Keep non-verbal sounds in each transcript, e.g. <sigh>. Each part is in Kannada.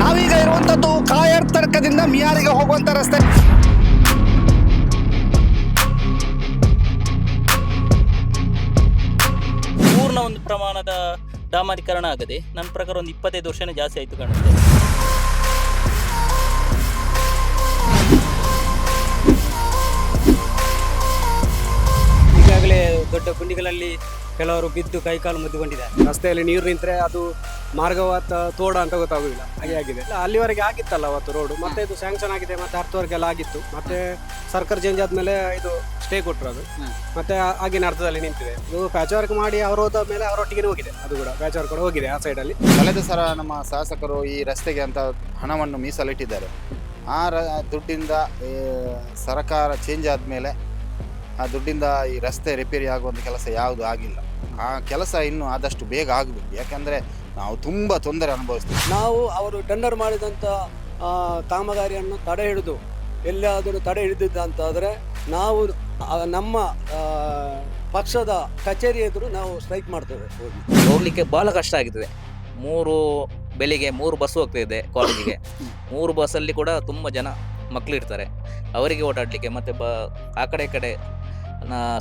ನಾವೀಗ ಇರುವಂತದ್ದು ಕಾಯರ್ ತರ್ಕದಿಂದ ಮಿಯಾರಿಗೆ ಹೋಗುವಂತ ರಸ್ತೆ. ಪೂರ್ಣ ಒಂದು ಪ್ರಮಾಣದ ಡಾಮಾರೀಕರಣ ಆಗದೆ ನನ್ನ ಪ್ರಕಾರ ಒಂದು ಇಪ್ಪತ್ತೈದು ವರ್ಷನೇ ಜಾಸ್ತಿ ಆಯಿತು ಕಾಣುತ್ತೆ ಈಗಾಗಲೇ ದೊಡ್ಡ ಗುಂಡಿಗಳಲ್ಲಿ ಕೆಲವರು ಬಿದ್ದು ಕೈಕಾಲು ಮುದ್ದುಕೊಂಡಿದ್ದಾರೆ. ರಸ್ತೆಯಲ್ಲಿ ನೀರು ನಿಂತರೆ ಅದು ಮಾರ್ಗವಾತ ತೋಡ ಅಂತ ಗೊತ್ತಾಗುದಿಲ್ಲ. ಹಾಗೆ ಆಗಿದೆ. ಇಲ್ಲ, ಅಲ್ಲಿವರೆಗೆ ಆಗಿತ್ತಲ್ಲ ಅವತ್ತು ರೋಡ್ ಮತ್ತೆ ಇದು ಸ್ಯಾಂಕ್ಷನ್ ಆಗಿದೆ ಮತ್ತೆ ಹತ್ತುವರೆಗೆಲ್ಲ ಆಗಿತ್ತು. ಮತ್ತೆ ಸರ್ಕಾರ ಚೇಂಜ್ ಆದ್ಮೇಲೆ ಇದು ಸ್ಟೇ ಕೊಟ್ಟರು ಅದು. ಮತ್ತೆ ಆ- ಆಗಿನ ಅರ್ಥದಲ್ಲಿ ನಿಂತಿದೆ. ಇದು ಪ್ಯಾಚ್ ವರ್ಕ್ ಮಾಡಿ ಅವರು ಹೋದ ಮೇಲೆ ಅವರೊಟ್ಟಿಗೆ ಹೋಗಿದೆ. ಅದು ಕೂಡ ಪ್ಯಾಚ್ ವರ್ಕ್ ಕೂಡ ಹೋಗಿದೆ ಆ ಸೈಡಲ್ಲಿ ಕಳೆದ ಸಲ ನಮ್ಮ ಶಾಸಕರು ಈ ರಸ್ತೆಗೆ ಅಂತ ಹಣವನ್ನು ಮೀಸಲಿಟ್ಟಿದ್ದಾರೆ. ಆ ರ ದುಡ್ಡಿಂದ ಈ ಸರ್ಕಾರ ಚೇಂಜ್ ಆದಮೇಲೆ ಆ ದುಡ್ಡಿಂದ ಈ ರಸ್ತೆ ರಿಪೇರಿ ಆಗುವಂಥ ಕೆಲಸ ಯಾವುದು ಆಗಿಲ್ಲ. ಆ ಕೆಲಸ ಇನ್ನು ಆದಷ್ಟು ಬೇಗ ಆಗಬೇಕು. ಯಾಕಂದರೆ ನಾವು ತುಂಬ ತೊಂದರೆ ಅನುಭವಿಸ್ತೀವಿ. ನಾವು ಅವರು ಟೆಂಡರ್ ಮಾಡಿದಂಥ ಆ, ಕಾಮಗಾರಿಯನ್ನು ತಡೆ ಹಿಡಿದು ಎಲ್ಲಿಯಾದರೂ ತಡೆ ಹಿಡಿದಿದ್ದಂತಾದರೆ ನಾವು ನಮ್ಮ ಪಕ್ಷದ ಕಚೇರಿ ಎದುರು ನಾವು ಸ್ಟ್ರೈಕ್ ಮಾಡ್ತೇವೆ. ಹೋಗಿ ಹೋಗ್ಲಿಕ್ಕೆ ಬಹಳ ಕಷ್ಟ ಆಗ್ತದೆ ಮೂರು ಬೆಳಿಗ್ಗೆ ಮೂರು ಬಸ್ ಹೋಗ್ತಿದೆ ಕಾಲೇಜಿಗೆ ಮೂರು ಬಸ್ಸಲ್ಲಿ ಕೂಡ ತುಂಬ ಜನ ಮಕ್ಕಳು ಇರ್ತಾರೆ. ಅವರಿಗೆ ಓಡಾಡಲಿಕ್ಕೆ ಮತ್ತು ಬ ಆ ಕಡೆ ಈ ಕಡೆ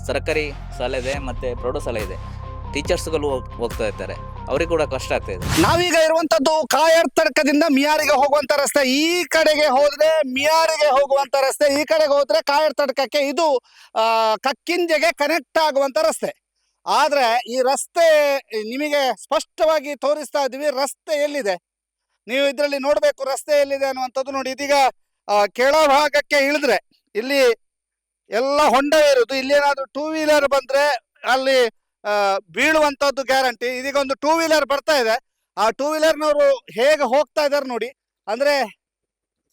ಸರ್ಕಾರಿ ಶಾಲೆ ಇದೆ ಮತ್ತು ಪ್ರೌಢಶಾಲೆ ಇದೆ. ಟೀಚರ್ಸ್ಗಳು ಹೋಗ್- ಹೋಗ್ತಾ ಇರ್ತಾರೆ ಅವ್ರಿಗೆ ಕೂಡ ಕಷ್ಟ ಆಗ್ತಾ ಇದೆ. ನಾವೀಗ ಇರುವಂತದ್ದು ಕಾಯರ್ ತಡಕದಿಂದ ಮಿಯಾರಿಗೆ ಹೋಗುವಂತ ರಸ್ತೆ ಈ ಕಡೆಗೆ ಹೋದ್ರೆ ಮಿಯಾರಿಗೆ ಹೋಗುವಂತ ರಸ್ತೆ, ಈ ಕಡೆಗೆ ಹೋದ್ರೆ ಕಾಯರ್ ತಡಕಕ್ಕೆ ಇದು ಕಕ್ಕಿಂಜೆಗೆ ಕನೆಕ್ಟ್ ಆಗುವಂತ ರಸ್ತೆ. ಆದ್ರೆ ಈ ರಸ್ತೆ ನಿಮಗೆ ಸ್ಪಷ್ಟವಾಗಿ ತೋರಿಸ್ತಾ ಇದೀವಿ ರಸ್ತೆ ಎಲ್ಲಿದೆ? ನೀವು ಇದರಲ್ಲಿ ನೋಡ್ಬೇಕು ರಸ್ತೆ ಎಲ್ಲಿದೆ ಅನ್ನುವಂಥದ್ದು ನೋಡಿ, ಇದೀಗ ಕೆಳ ಕೆಳಭಾಗಕ್ಕೆ ಇಳಿದ್ರೆ, ಇಲ್ಲಿ ಎಲ್ಲ ಹೊಂಡ ಇರೋದು ಇಲ್ಲಿ ಏನಾದ್ರು ಟೂ ವೀಲರ್ ಬಂದ್ರೆ ಅಲ್ಲಿ ಬೀಳುವಂತದ್ದು ಗ್ಯಾರಂಟಿ ಇದೀಗ ಒಂದು ಟೂ ವೀಲರ್ ಬರ್ತಾ ಇದೆ. ಆ ಟೂ ವೀಲರ್ನವರು ಹೇಗೆ ಹೋಗ್ತಾ ಇದ್ದಾರೆ ನೋಡಿ. ಅಂದ್ರೆ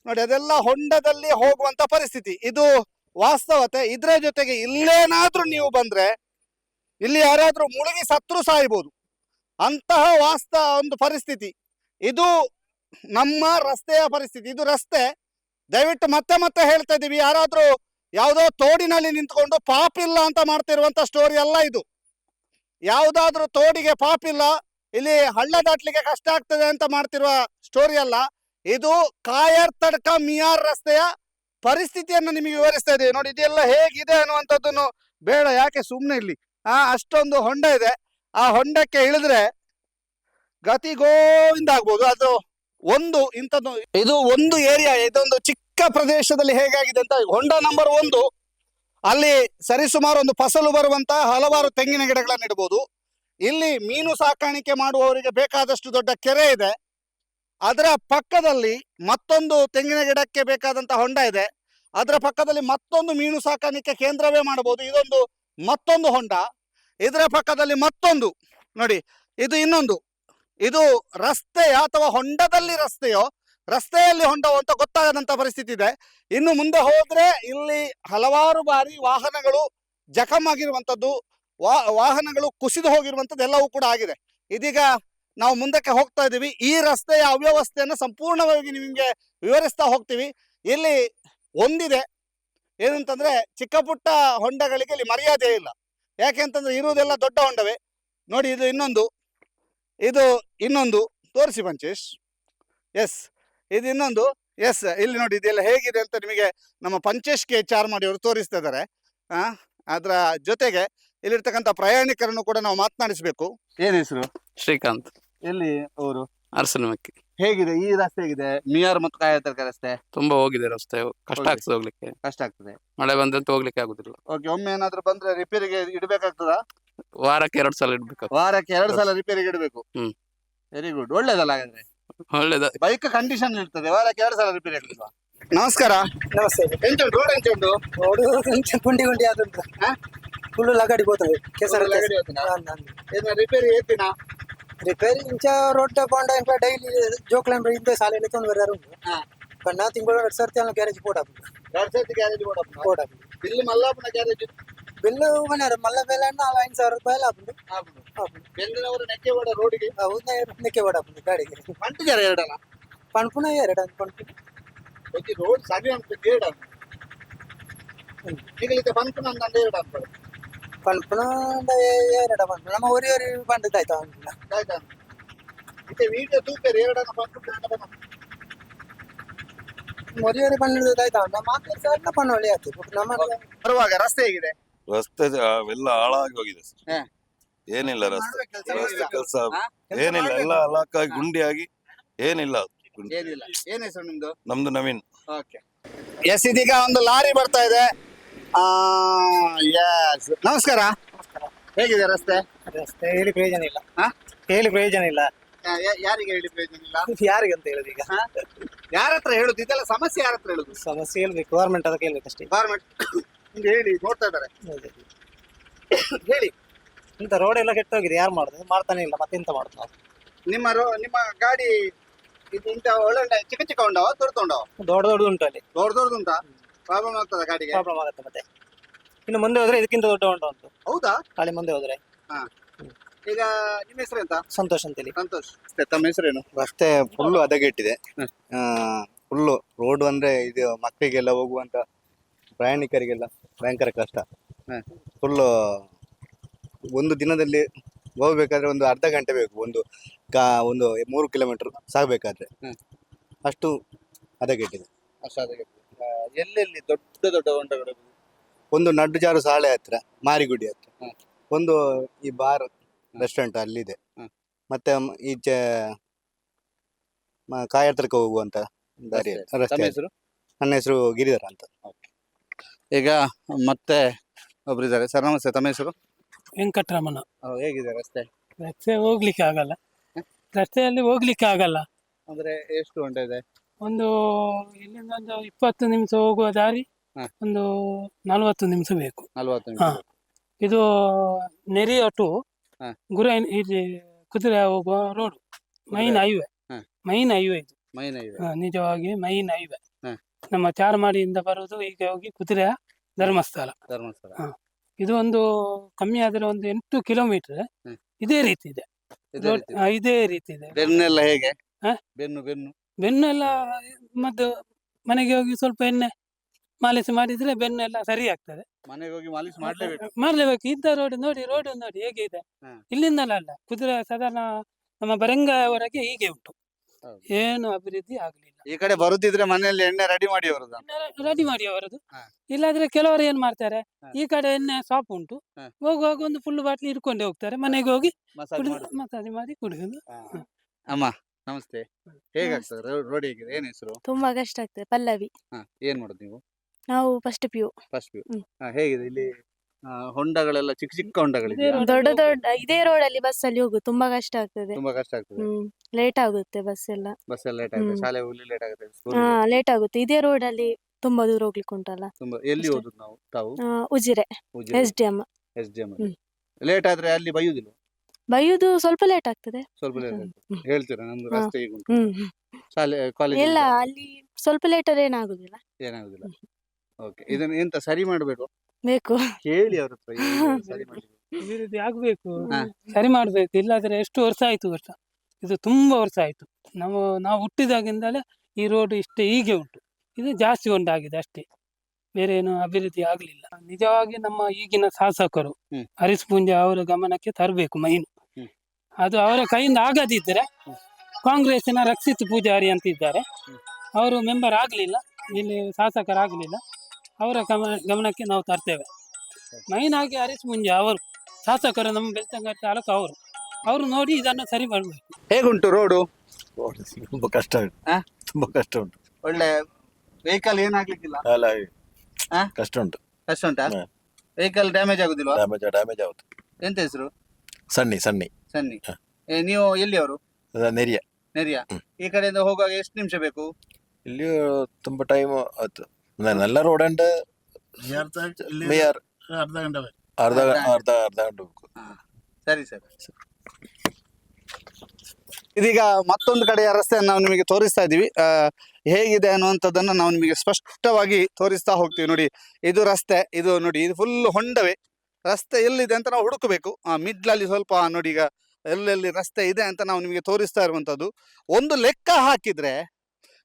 ನೋಡಿ, ಅದೆಲ್ಲ ಹೊಂಡದಲ್ಲಿ ಹೋಗುವಂತ ಪರಿಸ್ಥಿತಿ. ಇದು ವಾಸ್ತವತೆ. ಇದ್ರ ಜೊತೆಗೆ ಇಲ್ಲೇನಾದ್ರೂ ನೀವು ಬಂದ್ರೆ, ಇಲ್ಲಿ ಯಾರಾದ್ರೂ ಮುಳುಗಿ ಸತ್ರು ಸಾಯ್ಬೋದು. ಅಂತಹ ವಾಸ್ತ ಒಂದು ಪರಿಸ್ಥಿತಿ. ಇದು ನಮ್ಮ ರಸ್ತೆಯ ಪರಿಸ್ಥಿತಿ. ಇದು ರಸ್ತೆ. ದಯವಿಟ್ಟು ಮತ್ತೆ ಮತ್ತೆ ಹೇಳ್ತಾ ಇದೀವಿ. ಯಾರಾದ್ರೂ ಯಾವುದೋ ತೋಡಿನಲ್ಲಿ ನಿಂತ್ಕೊಂಡು ಪಾಪಿಲ್ಲ ಅಂತ ಮಾಡ್ತಿರುವಂತ ಸ್ಟೋರಿ ಅಲ್ಲ ಇದು. ಯಾವುದಾದ್ರೂ ತೋಡಿಗೆ ಪಾಪಿಲ್ಲ, ಇಲ್ಲಿ ಹಳ್ಳ ದಾಟ್ಲಿಕ್ಕೆ ಕಷ್ಟ ಆಗ್ತದೆ ಅಂತ ಮಾಡ್ತಿರುವ ಸ್ಟೋರಿ ಅಲ್ಲ. ಇದು ಕಾಯರ್ ತಡ್ಕ ಮಿಯಾರ್ ರಸ್ತೆಯ ಪರಿಸ್ಥಿತಿಯನ್ನು ನಿಮಗೆ ವಿವರಿಸ್ತಾ ಇದೀವಿ ನೋಡಿ, ಇದೆಲ್ಲ ಹೇಗಿದೆ ಅನ್ನುವಂಥದ್ದನ್ನು ಬೇಡ, ಯಾಕೆ ಸುಮ್ಮನೆ ಇಲ್ಲಿ ಆ, ಅಷ್ಟೊಂದು ಹೊಂಡ ಇದೆ. ಆ ಹೊಂಡಕ್ಕೆ ಇಳಿದ್ರೆ ಗತಿ ಗೋವಿಂದ ಆಗ್ಬೋದು. ಅದು ಒಂದು ಇಂಥದ್ದು, ಇದು ಒಂದು ಏರಿಯಾ ಇದೊಂದು ಚಿಕ್ಕ ಪ್ರದೇಶದಲ್ಲಿ ಹೇಗಾಗಿದೆ ಅಂತ ಹೊಂಡ ನಂಬರ್ ಒಂದು, ಅಲ್ಲಿ ಸರಿಸುಮಾರು ಒಂದು ಫಸಲು ಬರುವಂತ ಹಲವಾರು ತೆಂಗಿನ ಗಿಡಗಳನ್ನು ಇಡಬಹುದು. ಇಲ್ಲಿ ಮೀನು ಸಾಕಾಣಿಕೆ ಮಾಡುವವರಿಗೆ ಬೇಕಾದಷ್ಟು ದೊಡ್ಡ ಕೆರೆ ಇದೆ. ಅದರ ಪಕ್ಕದಲ್ಲಿ ಮತ್ತೊಂದು ತೆಂಗಿನ ಗಿಡಕ್ಕೆ ಬೇಕಾದಂತಹ ಹೊಂಡ ಇದೆ. ಅದರ ಪಕ್ಕದಲ್ಲಿ ಮತ್ತೊಂದು ಮೀನು ಸಾಕಾಣಿಕೆ ಕೇಂದ್ರವೇ ಮಾಡಬಹುದು. ಇದೊಂದು ಮತ್ತೊಂದು ಹೊಂಡ. ಇದರ ಪಕ್ಕದಲ್ಲಿ ಮತ್ತೊಂದು. ನೋಡಿ, ಇದು ಇನ್ನೊಂದು. ಇದು ರಸ್ತೆಯ ಅಥವಾ ಹೊಂಡದಲ್ಲಿ ರಸ್ತೆಯೋ ರಸ್ತೆಯಲ್ಲಿ ಹೊಂಡ ಅಂತ ಗೊತ್ತಾಗದಂತ ಪರಿಸ್ಥಿತಿ ಇದೆ. ಇನ್ನು ಮುಂದೆ ಹೋದ್ರೆ ಇಲ್ಲಿ ಹಲವಾರು ಬಾರಿ ವಾಹನಗಳು ಜಖಮ್ ಆಗಿರುವಂತದ್ದು, ವಾ, ವಾಹನಗಳು ಕುಸಿದು ಹೋಗಿರುವಂತದ್ದು ಎಲ್ಲವೂ ಕೂಡ ಆಗಿದೆ. ಇದೀಗ ನಾವು ಮುಂದಕ್ಕೆ ಹೋಗ್ತಾ ಇದ್ದೀವಿ. ಈ ರಸ್ತೆಯ ಅವ್ಯವಸ್ಥೆಯನ್ನು ಸಂಪೂರ್ಣವಾಗಿ ನಿಮಗೆ ವಿವರಿಸ್ತಾ ಹೋಗ್ತೀವಿ. ಇಲ್ಲಿ ಒಂದಿದೆ. ಏನಂತಂದ್ರೆ ಚಿಕ್ಕ ಪುಟ್ಟ ಹೊಂಡಗಳಿಗೆ ಇಲ್ಲಿ ಮರ್ಯಾದೆ ಇಲ್ಲ. ಯಾಕೆ ಅಂತಂದ್ರೆ ಇರುವುದೆಲ್ಲ ದೊಡ್ಡ ಹೊಂಡವೇ. ನೋಡಿ ಇದು ಇನ್ನೊಂದು. ಇದು ಇನ್ನೊಂದು. ತೋರಿಸಿ ಪಂಚೇಶ್. ಎಸ್. ಇದು ಇನ್ನೊಂದು ಎಸ್ ಇಲ್ಲಿ ನೋಡಿ ಇದೆಲ್ಲ ಹೇಗಿದೆ ಅಂತ ನಿಮಗೆ ನಮ್ಮ ಪಂಚೇಶ್ ಕೆ ಚಾರ್ ಮಾಡಿ ಅವರು ತೋರಿಸ್ತಾ ಇದ್ದಾರೆ. ಆ ಅದರ ಜೊತೆಗೆ ಇಲ್ಲಿರ್ತಕ್ಕಂಥ ಪ್ರಯಾಣಿಕರನ್ನು ಕೂಡ ನಾವು ಮಾತನಾಡಿಸ್ಬೇಕು. ಏನ್ ಹೆಸರು? ಶ್ರೀಕಾಂತ್. ಎಲ್ಲಿ ಅವರು? ಅರಸನಮಕ್ಕಿ ಹೇಗಿದೆ ಈ ರಸ್ತೆ ಹೇಗಿದೆ? ಮಿಯಾರ್ ಮತ್ತು ಕಾಯತರ್ಕ ರಸ್ತೆ? ತುಂಬಾ ಹೋಗಿದೆ ರಸ್ತೆ ಕಷ್ಟ. ಆಗ್ತದೆ ಹೋಗ್ಲಿಕ್ಕೆ. ಕಷ್ಟ ಆಗ್ತದೆ. ಮಳೆ ಬಂದ್ರೆ ಹೋಗ್ಲಿಕ್ಕೆ ಆಗುದಿಲ್ಲ. ಓಕೆ ಒಮ್ಮೆ ಏನಾದ್ರೂ ಬಂದ್ರೆ ರಿಪೇರಿಗೆ ಇಡಬೇಕಾಗ್ತದ? ವಾರಕ್ಕೆ ಎರಡು ಸಲ ಇಡ್ಬೇಕು ವಾರಕ್ಕೆ ಎರಡು ಸಲ ರಿಪೇರಿಗೆ ಇಡಬೇಕು. ಹ್ಮ್. ವೆರಿ ಗುಡ್ ಒಳ್ಳೇದಲ್ಲ ಹಾಗಾದ್ರೆ? ಒಳ್ಳೇದ ಬೈಕ್ ಕಂಡೀಷನ್ ಇರ್ತದೆ ವಾರಕ್ಕೆ ಎರಡು ಸಲ ರಿಪೇರಿ ಆಗ್ತದೆ ನಮಸ್ಕಾರ ನಮಸ್ತೆ ಎಂಟು ರೋಡ್ ಎಂಟುಂಟು ರೋಡು ಕೊಂಚ ಗುಂಡಿ ಗುಂಡಿ ಆದುಂಟು ಫುಲ್ಲು ಲಗಾಡಿ ಹೋತವೆ ಕೆಸರು ಲಗಾಡಿ ರಿಪೇರಿ ಏತಿನ ರಿಪೇರಿ ಇಂಚ ರೋಡ್ ಬಾಂಡ ಇಂಪ ಡೈಲಿ ಜೋಕ್ಲಂಬ ಹಿಂದೆ ಸಾಲೆಯಲ್ಲಿ ತಂದು ಬರ್ತಾರೆ ಉಂಟು ಕಣ್ಣ ತಿಂಗಳು ಎರಡು ಸರ್ತಿ ಗ್ಯಾರೇಜ್ ಪೋಡಪ್ಪ ಎರಡು ಸರ್ತಿ ಗ್ಯಾರೇಜ್ ಪೋಡಪ್ಪ ಪೋಡಪ್ಪ ಇಲ್ಲಿ ಮಲ್ಲಾಪನ ಗ್ಯಾರೇಜ್ ಬಿಲ್ಲು ಮನೆಯವರು ಮಲ್ಲ ಬೆಲ್ಲ ನಾಲ್ ಐದು ಸಾವಿರ ರೂಪಾಯಿ ಆಪುಂಡು ಬೆಂಗಳೂರು ನೆಕ್ಕೆ ಓಡ ರೋಡಿಗೆ? ಹೌದಾ ನಿಕ್ಕೆ ಓಡಾಪುಂಡು ಗಾಡಿಗೆ. ಮಂಟು ಜರ ಎರಡಲ್ಲ? ಪಣ್ಪುನ ಎರಡು ಅಂತ ಪಣ್ಪು ಒತ್ತಿ ರೋಡ್ ಸರಿ ಅಂತ ಏಡ ಈಗಲಿಕ್ಕೆ ಪಂಪನ ಅಂತ ಏಡ ಅಂತ ಪಣ್ಪುನ ಎರಡು ಪಣ್ಪು ನಮ್ಮ ಒರಿ ಒರಿ ಬಂದದ್ದಾಯ್ತು ಆಯ್ತಾ? ಮತ್ತೆ ವೀಡಿಯೋ ತೂಪೇರಿ ಎರಡನ್ನ ಮೊರಿಯರಿ ಪನ್ನೊಳ್ಳಿ ಆಯ್ತಾ ಮಾತಾಡ್ತಾ ಪನ್ನೊಳ್ಳಿ ಆಯ್ತು. ನಮ್ಮ ಬರುವಾಗ ರಸ್ತೆ ಹೇಗಿದೆ? ರಸ್ತೆ ಅವೆಲ್ಲ ಹಾಳಾಗಿ ಹೋಗಿದೆ ಸರ್. ಹಾ. ಏನಿಲ್ಲ ರಸ್ತೆ ರಸ್ತೆ ಕೆಲಸ ಹಾ? ಕೆಲ್ಸ ಏನಿಲ್ಲ ಮಾಡ್ಬೇಕು. ಎಲ್ಲ ಹಲಾಕಾಗಿ ಗುಂಡಿಯಾಗಿ ಏನಿಲ್ಲ ಅದು. ಗುಂಡಿ. ಏನಿಲ್ಲ. ಏನ್ ಹೆಸರು ನಿಮ್ದು? ನಮ್ದು ನವೀನ್. ಓಕೆ. ಎಸ್ ಇದೀಗ ಒಂದು ಲಾರಿ ಬರ್ತಾ ಇದೆ. ಆ ಎಸ್ ನಮಸ್ಕಾರ. ಹೇಗಿದೆ ರಸ್ತೆ? ರಸ್ತೆ ಹೇಳಿ ಪ್ರಯೋಜನ ಇಲ್ಲ. ಹಾ? ಹೇಳಿ ಪ್ರಯೋಜನ ಇಲ್ಲ. ಯಾ- ಯಾ- ಯಾರಿಗೆ ಹೇಳಿ ಪ್ರಯೋಜನ ಇಲ್ಲ? <laughs> ಯಾರಿಗೆ ಅಂತ ಹೇಳುದು ಈಗ? ಯಾರ ಹತ್ರ ಹೇಳುದು? ಇದೆಲ್ಲ ಸಮಸ್ಯೆ ಯಾರತ್ರ ಹೇಳುದು? ಸಮಸ್ಯೆ ಹೇಳ್ಬೇಕು. ಗವರ್ಮೆಂಟ್ ಅದಕ್ಕೆ ಹೇಳ್ಬೇಕು ಅಷ್ಟೇ ಗವರ್ಮೆಂಟ್ ಹೇಳಿ ನೋಡ್ತಾ ಇದ್ದಾರೆ. ಹೇಳಿ. ಇಂತ ರೋಡ್ ಎಲ್ಲ ಕೆಟ್ಟೋಗಿದೆ ಯಾರು ಮಾಡುದು? ಮಾಡ್ತಾನೆ ಇಲ್ಲ ಮತ್ತೆಂತ ಮಾಡುದು ನಾವು? ನಿಮ್ಮ ರೋ- ನಿಮ್ಮ ಗಾಡಿ ಇದು ಇಂತ ಒಳ್ಳೆ ಚಿಕ್ಕ ಚಿಕ್ಕ ಉಂಡವ ದೊಡ್ಡ ಉಂಡವ ದೊಡ್ಡ ದೊಡ್ಡ ಉಂಟು ಅಲ್ಲಿ. ದೊಡ್ಡ ದೊಡ್ಡದು ಉಂಟಾ? ಪ್ರಾಬ್ಲಮ್ ಆಗ್ತದ ಗಾಡಿಗೆ? ಪ್ರಾಬ್ಲಮ್ ಆಗುತ್ತೆ ಮತ್ತೆ. ಇನ್ನು ಮುಂದೆ ಹೋದ್ರೆ ಇದಕ್ಕಿಂತ ದೊಡ್ಡ ಉಂಟು ಉಂಟು. ಹೌದಾ? ಕಾಳಿ ಮುಂದೆ ಹೋದ್ರೆ. ಈಗ ನಿಮ್ಮ ಹೆಸರು ಎಂತ? ಸಂತೋಷ್ ಅಂತೇಳಿ. ಸಂತೋಷ್. ತಮ್ಮ ಹೆಸರೇನು? ರಸ್ತೆ ಫುಲ್ಲು ಹದಗೆಟ್ಟಿದೆ ಫುಲ್ಲು ರೋಡ್ ಅಂದ್ರೆ ಇದು ಮಕ್ಕಳಿಗೆಲ್ಲ ಹೋಗುವಂತ ಪ್ರಯಾಣಿಕರಿಗೆಲ್ಲ ಭಯಂಕರ ಕಷ್ಟ. ಫುಲ್ಲು ಒಂದು ದಿನದಲ್ಲಿ ಹೋಗ್ಬೇಕಾದ್ರೆ ಒಂದು ಅರ್ಧ ಗಂಟೆ ಬೇಕು ಒಂದು ಕಾ ಒಂದು ಮೂರು ಕಿಲೋಮೀಟರ್ ಸಾಗಬೇಕಾದ್ರೆ. ಹ್ಮ್. ಅಷ್ಟು ಹದಗೆಟ್ಟಿದೆ. ಎಲ್ಲೆಲ್ಲಿ ದೊಡ್ಡ ದೊಡ್ಡ ಹೊಂಡಗಳು? ಒಂದು ನಡ್ಡುಜಾರು ಸಾಳೆ ಹತ್ರ ಮಾರಿಗುಡಿ ಹತ್ರ. ಹ್ಮ್. ಒಂದು ಈ ಬಾರ್ ರೆಸ್ಟೋರೆಂಟ್ ಅಲ್ಲಿದೆ. ಹ್ಮ್. ಮತ್ತೆ ಈ ಈಚೆ ಮ- ಕಾಯತ್ರಕ್ಕೆ ಹೋಗುವಂತ ದಾರಿ ತಮ್ಮ ಹೆಸರು? ನನ್ನ ಹೆಸರು ಗಿರಿಧರ ಅಂತ. ಈಗ ಮತ್ತೆ ಒಬ್ರಿದ್ದಾರೆ ಸರ್ ನಮಸ್ತೆ. ತಮ್ಮ ಹೆಸರು? ವೆಂಕಟರಮಣ. ಹೇಗಿದೆ ರಸ್ತೆ? ರಸ್ತೆ ಹೋಗ್ಲಿಕ್ಕೆ ಆಗಲ್ಲ. ರಸ್ತೆಯಲ್ಲಿ ಹೋಗ್ಲಿಕ್ಕೆ ಆಗಲ್ಲ. ಅಂದ್ರೆ ಎಷ್ಟು ಗಂಟೆ ಇದೆ? ಒಂದು ಇಲ್ಲಿಂದ ಒಂದು ಇಪ್ಪತ್ತು ನಿಮಿಷ ಹೋಗುವ ದಾರಿ ಹ. ಒಂದು ನಲವತ್ತು ನಿಮಿಷ ಬೇಕು. ನಲ್ವತ್ತು ಹಾ. ಇದು ನೆರಿಯ ಟು ಹ. ಗುರೈ ಇಲ್ಲಿ ಕುದುರೆ ಹೋಗುವ ರೋಡ್ ಮೈನ್ ಹೈವೇ ಹ. ಮೈನ್ ಹೈವೇ ಇದು. ಮೈನ ಇದೆ ಹ, ನಿಜವಾಗಿ ಮೈನ್ ಹೈವೇ. ನಮ್ಮ ಚಾರ್ಮಾಡಿಯಿಂದ ಬರುವುದು ಈಗ ಹೋಗಿ ಕುದುರೆ ಧರ್ಮಸ್ಥಳ. ಧರ್ಮಸ್ಥಳ. ಹಾ. ಇದು ಒಂದು ಕಮ್ಮಿ ಆದ್ರೆ ಒಂದು ಎಂಟು ಕಿಲೋಮೀಟರ್ ಹ್ಮ್. ಇದೇ ರೀತಿ ಇದೆ. ಇದೇ ರೀತಿ. ಆ, ಇದೇ ರೀತಿ ಇದೆ. ಬೆನ್ನೆಲ್ಲ ಹೇಗೆ? ಹ? ಬೆನ್ನು ಬೆನ್ನು. ಬೆನ್ನೆಲ್ಲ ಮದ್ದು ಮನೆಗೆ ಹೋಗಿ ಸ್ವಲ್ಪ ಎಣ್ಣೆ ಮಾಲಿಶ್ ಮಾಡಿದ್ರೆ ಬೆನ್ನೆಲ್ಲ ಸರಿ ಆಗ್ತದೆ. ಮನೆಗೆ ಹೋಗಿ ಮಾಲಿಶ್ ಮಾಡ್ಲೇಬೇಕು. ಮಾಡ್ಲೇಬೇಕು. ಇದ್ದ ರೋಡ್ ನೋಡಿ ರೋಡ್ ನೋಡಿ ಹೇಗೆ ಇದೆ. ಹ. ಇಲ್ಲಿಂದಲ್ಲ ಅಲ್ಲ ಕುದುರೆ ಸಾಧಾರಣ ನಮ್ಮ ಬರಂಗವರೆಗೆ ಹೀಗೆ ಉಂಟು. ಹೌದು. ಏನು ಅಭಿವೃದ್ಧಿ ಆಗ್ಲಿಲ್ಲ. ಈ ಕಡೆ ಬರುತ್ತಿದ್ರೆ ಮನೆಯಲ್ಲಿ ಎಣ್ಣೆ ರೆಡಿ ಮಾಡಿ ಅವರದ್ದು ರೆಡಿ ಮಾಡಿ ಅವರದು ಹ. ಇಲ್ಲಾದ್ರೆ ಕೆಲವರು ಏನ್ ಮಾಡ್ತಾರೆ ಹ. ಈ ಕಡೆ ಎಣ್ಣೆ ಶಾಪ್ ಉಂಟು. ಹ. ಹೋಗುವಾಗ ಒಂದು ಫುಲ್ ಬಾಟ್ಲಿ ಇಟ್ಕೊಂಡೇ ಹೋಗ್ತಾರೆ. ಮನೆಗೆ ಹೋಗಿ ಮಸಾಜ್ ಕುಡಿದು ಮಾಡುದು. ಮಸಾಜ್ ಮಾಡಿ ಕುಡಿಯೋದು ಅಮ್ಮ ನಮಸ್ತೆ. ಹೇಗಾಗ್ತದೆ? ರೋಡ್ ಹೇಗಿದೆ? ಏನ್ ಹೆಸರು? ತುಂಬಾ ಕಷ್ಟ ಆಗ್ತದೆ. ಪಲ್ಲವಿ. ಹಾ ಏನ್ ಮಾಡುದು ನೀವು? ನಾವು first P U first PU ಹ್ಮ್. ಹೇಗಿದೆ ಇಲ್ಲಿ? ಹೊಂಡಗಳೆಲ್ಲ ಚಿಕ್ಕ ಚಿಕ್ಕ ಹೊಂಡಗಳಿದೆ ದೊಡ್ಡ ದೊಡ್ಡ ಇದೇ ರೋಡ್ ಅಲ್ಲಿ ಬಸ್ ಅಲ್ಲಿ ಹೋಗುದು ತುಂಬಾ ಕಷ್ಟ ಆಗ್ತದೆ. ತುಂಬಾ ಕಷ್ಟ ಆಗ್ತದೆ. ಹ್ಮ್ ಲೇಟ್ ಆಗುತ್ತೆ ಬಸ್ ಎಲ್ಲ. ಬಸ್ ಎಲ್ಲ ಲೇಟ್ ಆಗುತ್ತೆ ಹ್ಮ್. ಶಾಲೆ ಹೋಗ್ಲಿ ಲೇಟ್ ಆಗುತ್ತೆ school ಹಾ. ಲೇಟ್ ಆಗುತ್ತೆ. ಇದೇ ರೋಡ್ ಅಲ್ಲಿ ತುಂಬಾ ದೂರ ಹೋಗ್ಲಿಕ್ಕೆ ಉಂಟಲ್ಲ? ತುಂಬಾ ಎಲ್ಲಿ ಅಷ್ಟೇ. ಹೋದುದು ನಾವು ತಾವು? ಆ, Ujire S D M. S D M ಹ್ಮ್. ಲೇಟ್ ಆದ್ರೆ ಅಲ್ಲಿ ಬೈಯುದಿಲ್ಲ? ಬೈಯುದು ಸ್ವಲ್ಪ ಲೇಟ್ ಆಗ್ತದೆ. ಸ್ವಲ್ಪ ಲೇಟ್ ಹ್ಮ್. ಆಗುತ್ತೆ ಹ್ಮ್. ಹೇಳ್ತೀರಾ ನಮ್ದು ಹಾ. ರಸ್ತೆ ಈಗ ಉಂಟು ಹ್ಮ್ ಹ್ಮ್. ಶಾಲೆ ಕಾಲೇಜ್ ಇಲ್ಲ ಅಲ್ಲಿ ಸ್ವಲ್ಪ ಲೇಟ್ ಆದ್ರೆ ಏನಾಗುದಿಲ್ಲ. ಏನಾಗುದಿಲ್ಲ. ಓಕೆ ಇದನ್ನ ಎಂತ ಸರಿ ಮಾಡ್ಬೇಕು? ಬೇಕು. ಕೇಳಿ ಅವ್ರ ಹತ್ರ <laughs> ಸರಿ ಮಾಡಿ ಆಗ್ಬೇಕು. ಸರಿ ಮಾಡ್ಬೇಕು. ಇಲ್ಲಾದ್ರೆ ಎಷ್ಟು ವರ್ಷ ಆಯ್ತು ವರ್ಷ? ಇದು ತುಂಬಾ ವರ್ಷ ಆಯ್ತು. ನಾವು ನಾವು ಹುಟ್ಟಿದಾಗಿಂದಲೇ ಈ ರೋಡ್ ಇಷ್ಟೇ ಹೀಗೆ ಉಂಟು. ಇದು ಜಾಸ್ತಿ ಉಂಟಾಗಿದೆ ಅಷ್ಟೇ. ಬೇರೆ ಏನು ಅಭಿವೃದ್ಧಿ ಆಗ್ಲಿಲ್ಲ. ನಿಜವಾಗಿ ನಮ್ಮ ಈಗಿನ ಶಾಸಕರು ಹ್ಮ್. ಹರೀಶ್ ಪೂಂಜಾ ಅವರ ಗಮನಕ್ಕೆ ತರಬೇಕು ಮೈನು. ಹ್ಮ್. ಅದು ಅವರ ಕೈಯಿಂದ ಆಗದಿದ್ದರೆ ಕಾಂಗ್ರೆಸ್ಸಿನ ರಕ್ಷಿತ್ ಪೂಜಾರಿ ಅಂತಿದ್ದಾರೆ. ಅವರು ಮೆಂಬರ್ ಆಗಲಿಲ್ಲ. ಇಲ್ಲಿ ಶಾಸಕರಾಗಲಿಲ್ಲ. ಅವರ ಗಮ ಗಮನಕ್ಕೆ ನಾವು ತರ್ತೇವೆ. ಮೈನ್ ಆಗಿ ಹರೀಶ್ ಮುಂಜಾ ಅವರು ಶಾಸಕರು ನಮ್ಮ ಬೆಳ್ತಂಗಡಿ ತಾಲೂಕು ಅವರು ಅವರು ನೋಡಿ ಇದನ್ನು ಸರಿ ಮಾಡಬೇಕು. ಹೇಗುಂಟು ರೋಡು ತುಂಬಾ ಕಷ್ಟ ಉಂಟು. ಆ? ತುಂಬಾ ಕಷ್ಟ ಉಂಟು. ಒಳ್ಳೆ ವೆಹಿಕಲ್ ಏನಾಗ್ಲಿಕ್ಕಿಲ್ಲ? ಅಲ್ಲ ಆ? ಕಷ್ಟ ಉಂಟು. ಕಷ್ಟ ಉಂಟಾ? ಹಾ. ವೆಹಿಕಲ್ ಡ್ಯಾಮೇಜ್ ಆಗುದಿಲ್ಲ ಡ್ಯಾಮೇಜ್ ಡ್ಯಾಮೇಜ್ ಆಗುತ್ತೆ ಎಂತ ಹೆಸರು? ಸಣ್ಣಿ ಸಣ್ಣಿ ಸನ್ನಿ. ಹಾ. ಏ, ನೀವು ಎಲ್ಲಿಯವರು? ಅವರು ನೆರಿಯ. ನೆರಿಯ. ಹ್ಮ್. ಈ ಕಡೆಯಿಂದ ಹೋಗುವಾಗ ಎಷ್ಟು ನಿಮಿಷ ಬೇಕು? ಇಲ್ಲಿಯೂ ತುಂಬಾ ಟೈಮ್ ಆಯ್ತು. നല്ല ರೋಡ್ ഉണ്ട് ಮೇಯರ್ ಅರ್ಧ ಗಂಟೆ ಅರ್ಧ ಅರ್ಧ ಅರ್ಧ ಅರ್ಧ ಗಂಟೆ ಬೇಕು ಸರಿ ಸರಿ ಇದೀಗ ಮತ್ತೊಂದು ಕಡೆಯ ರಸ್ತೆಯನ್ನು ನಾವು ನಿಮಗೆ ತೋರಿಸ್ತಾ ಇದ್ದೀವಿ ಆ, ಹೇಗಿದೆ ಅನ್ನುವಂಥದ್ದನ್ನು ನಾವು ನಿಮಗೆ ಸ್ಪಷ್ಟವಾಗಿ ತೋರಿಸ್ತಾ ಹೋಗ್ತೀವಿ ನೋಡಿ ಇದು ರಸ್ತೆ ಇದು ನೋಡಿ ಇದು ಫುಲ್ ಹೊಂಡವೇ ರಸ್ತೆ ಎಲ್ಲಿದೆ ಅಂತ ನಾವು ಹುಡುಕಬೇಕು ಆ ಮಿಡ್ಲಲ್ಲಿ ಸ್ವಲ್ಪ ನೋಡಿ ಈಗ ಎಲ್ಲೆಲ್ಲಿ ರಸ್ತೆ ಇದೆ ಅಂತ ನಾವು ನಿಮಗೆ ತೋರಿಸ್ತಾ ಇರುವಂಥದ್ದು ಒಂದು ಲೆಕ್ಕ ಹಾಕಿದ್ರೆ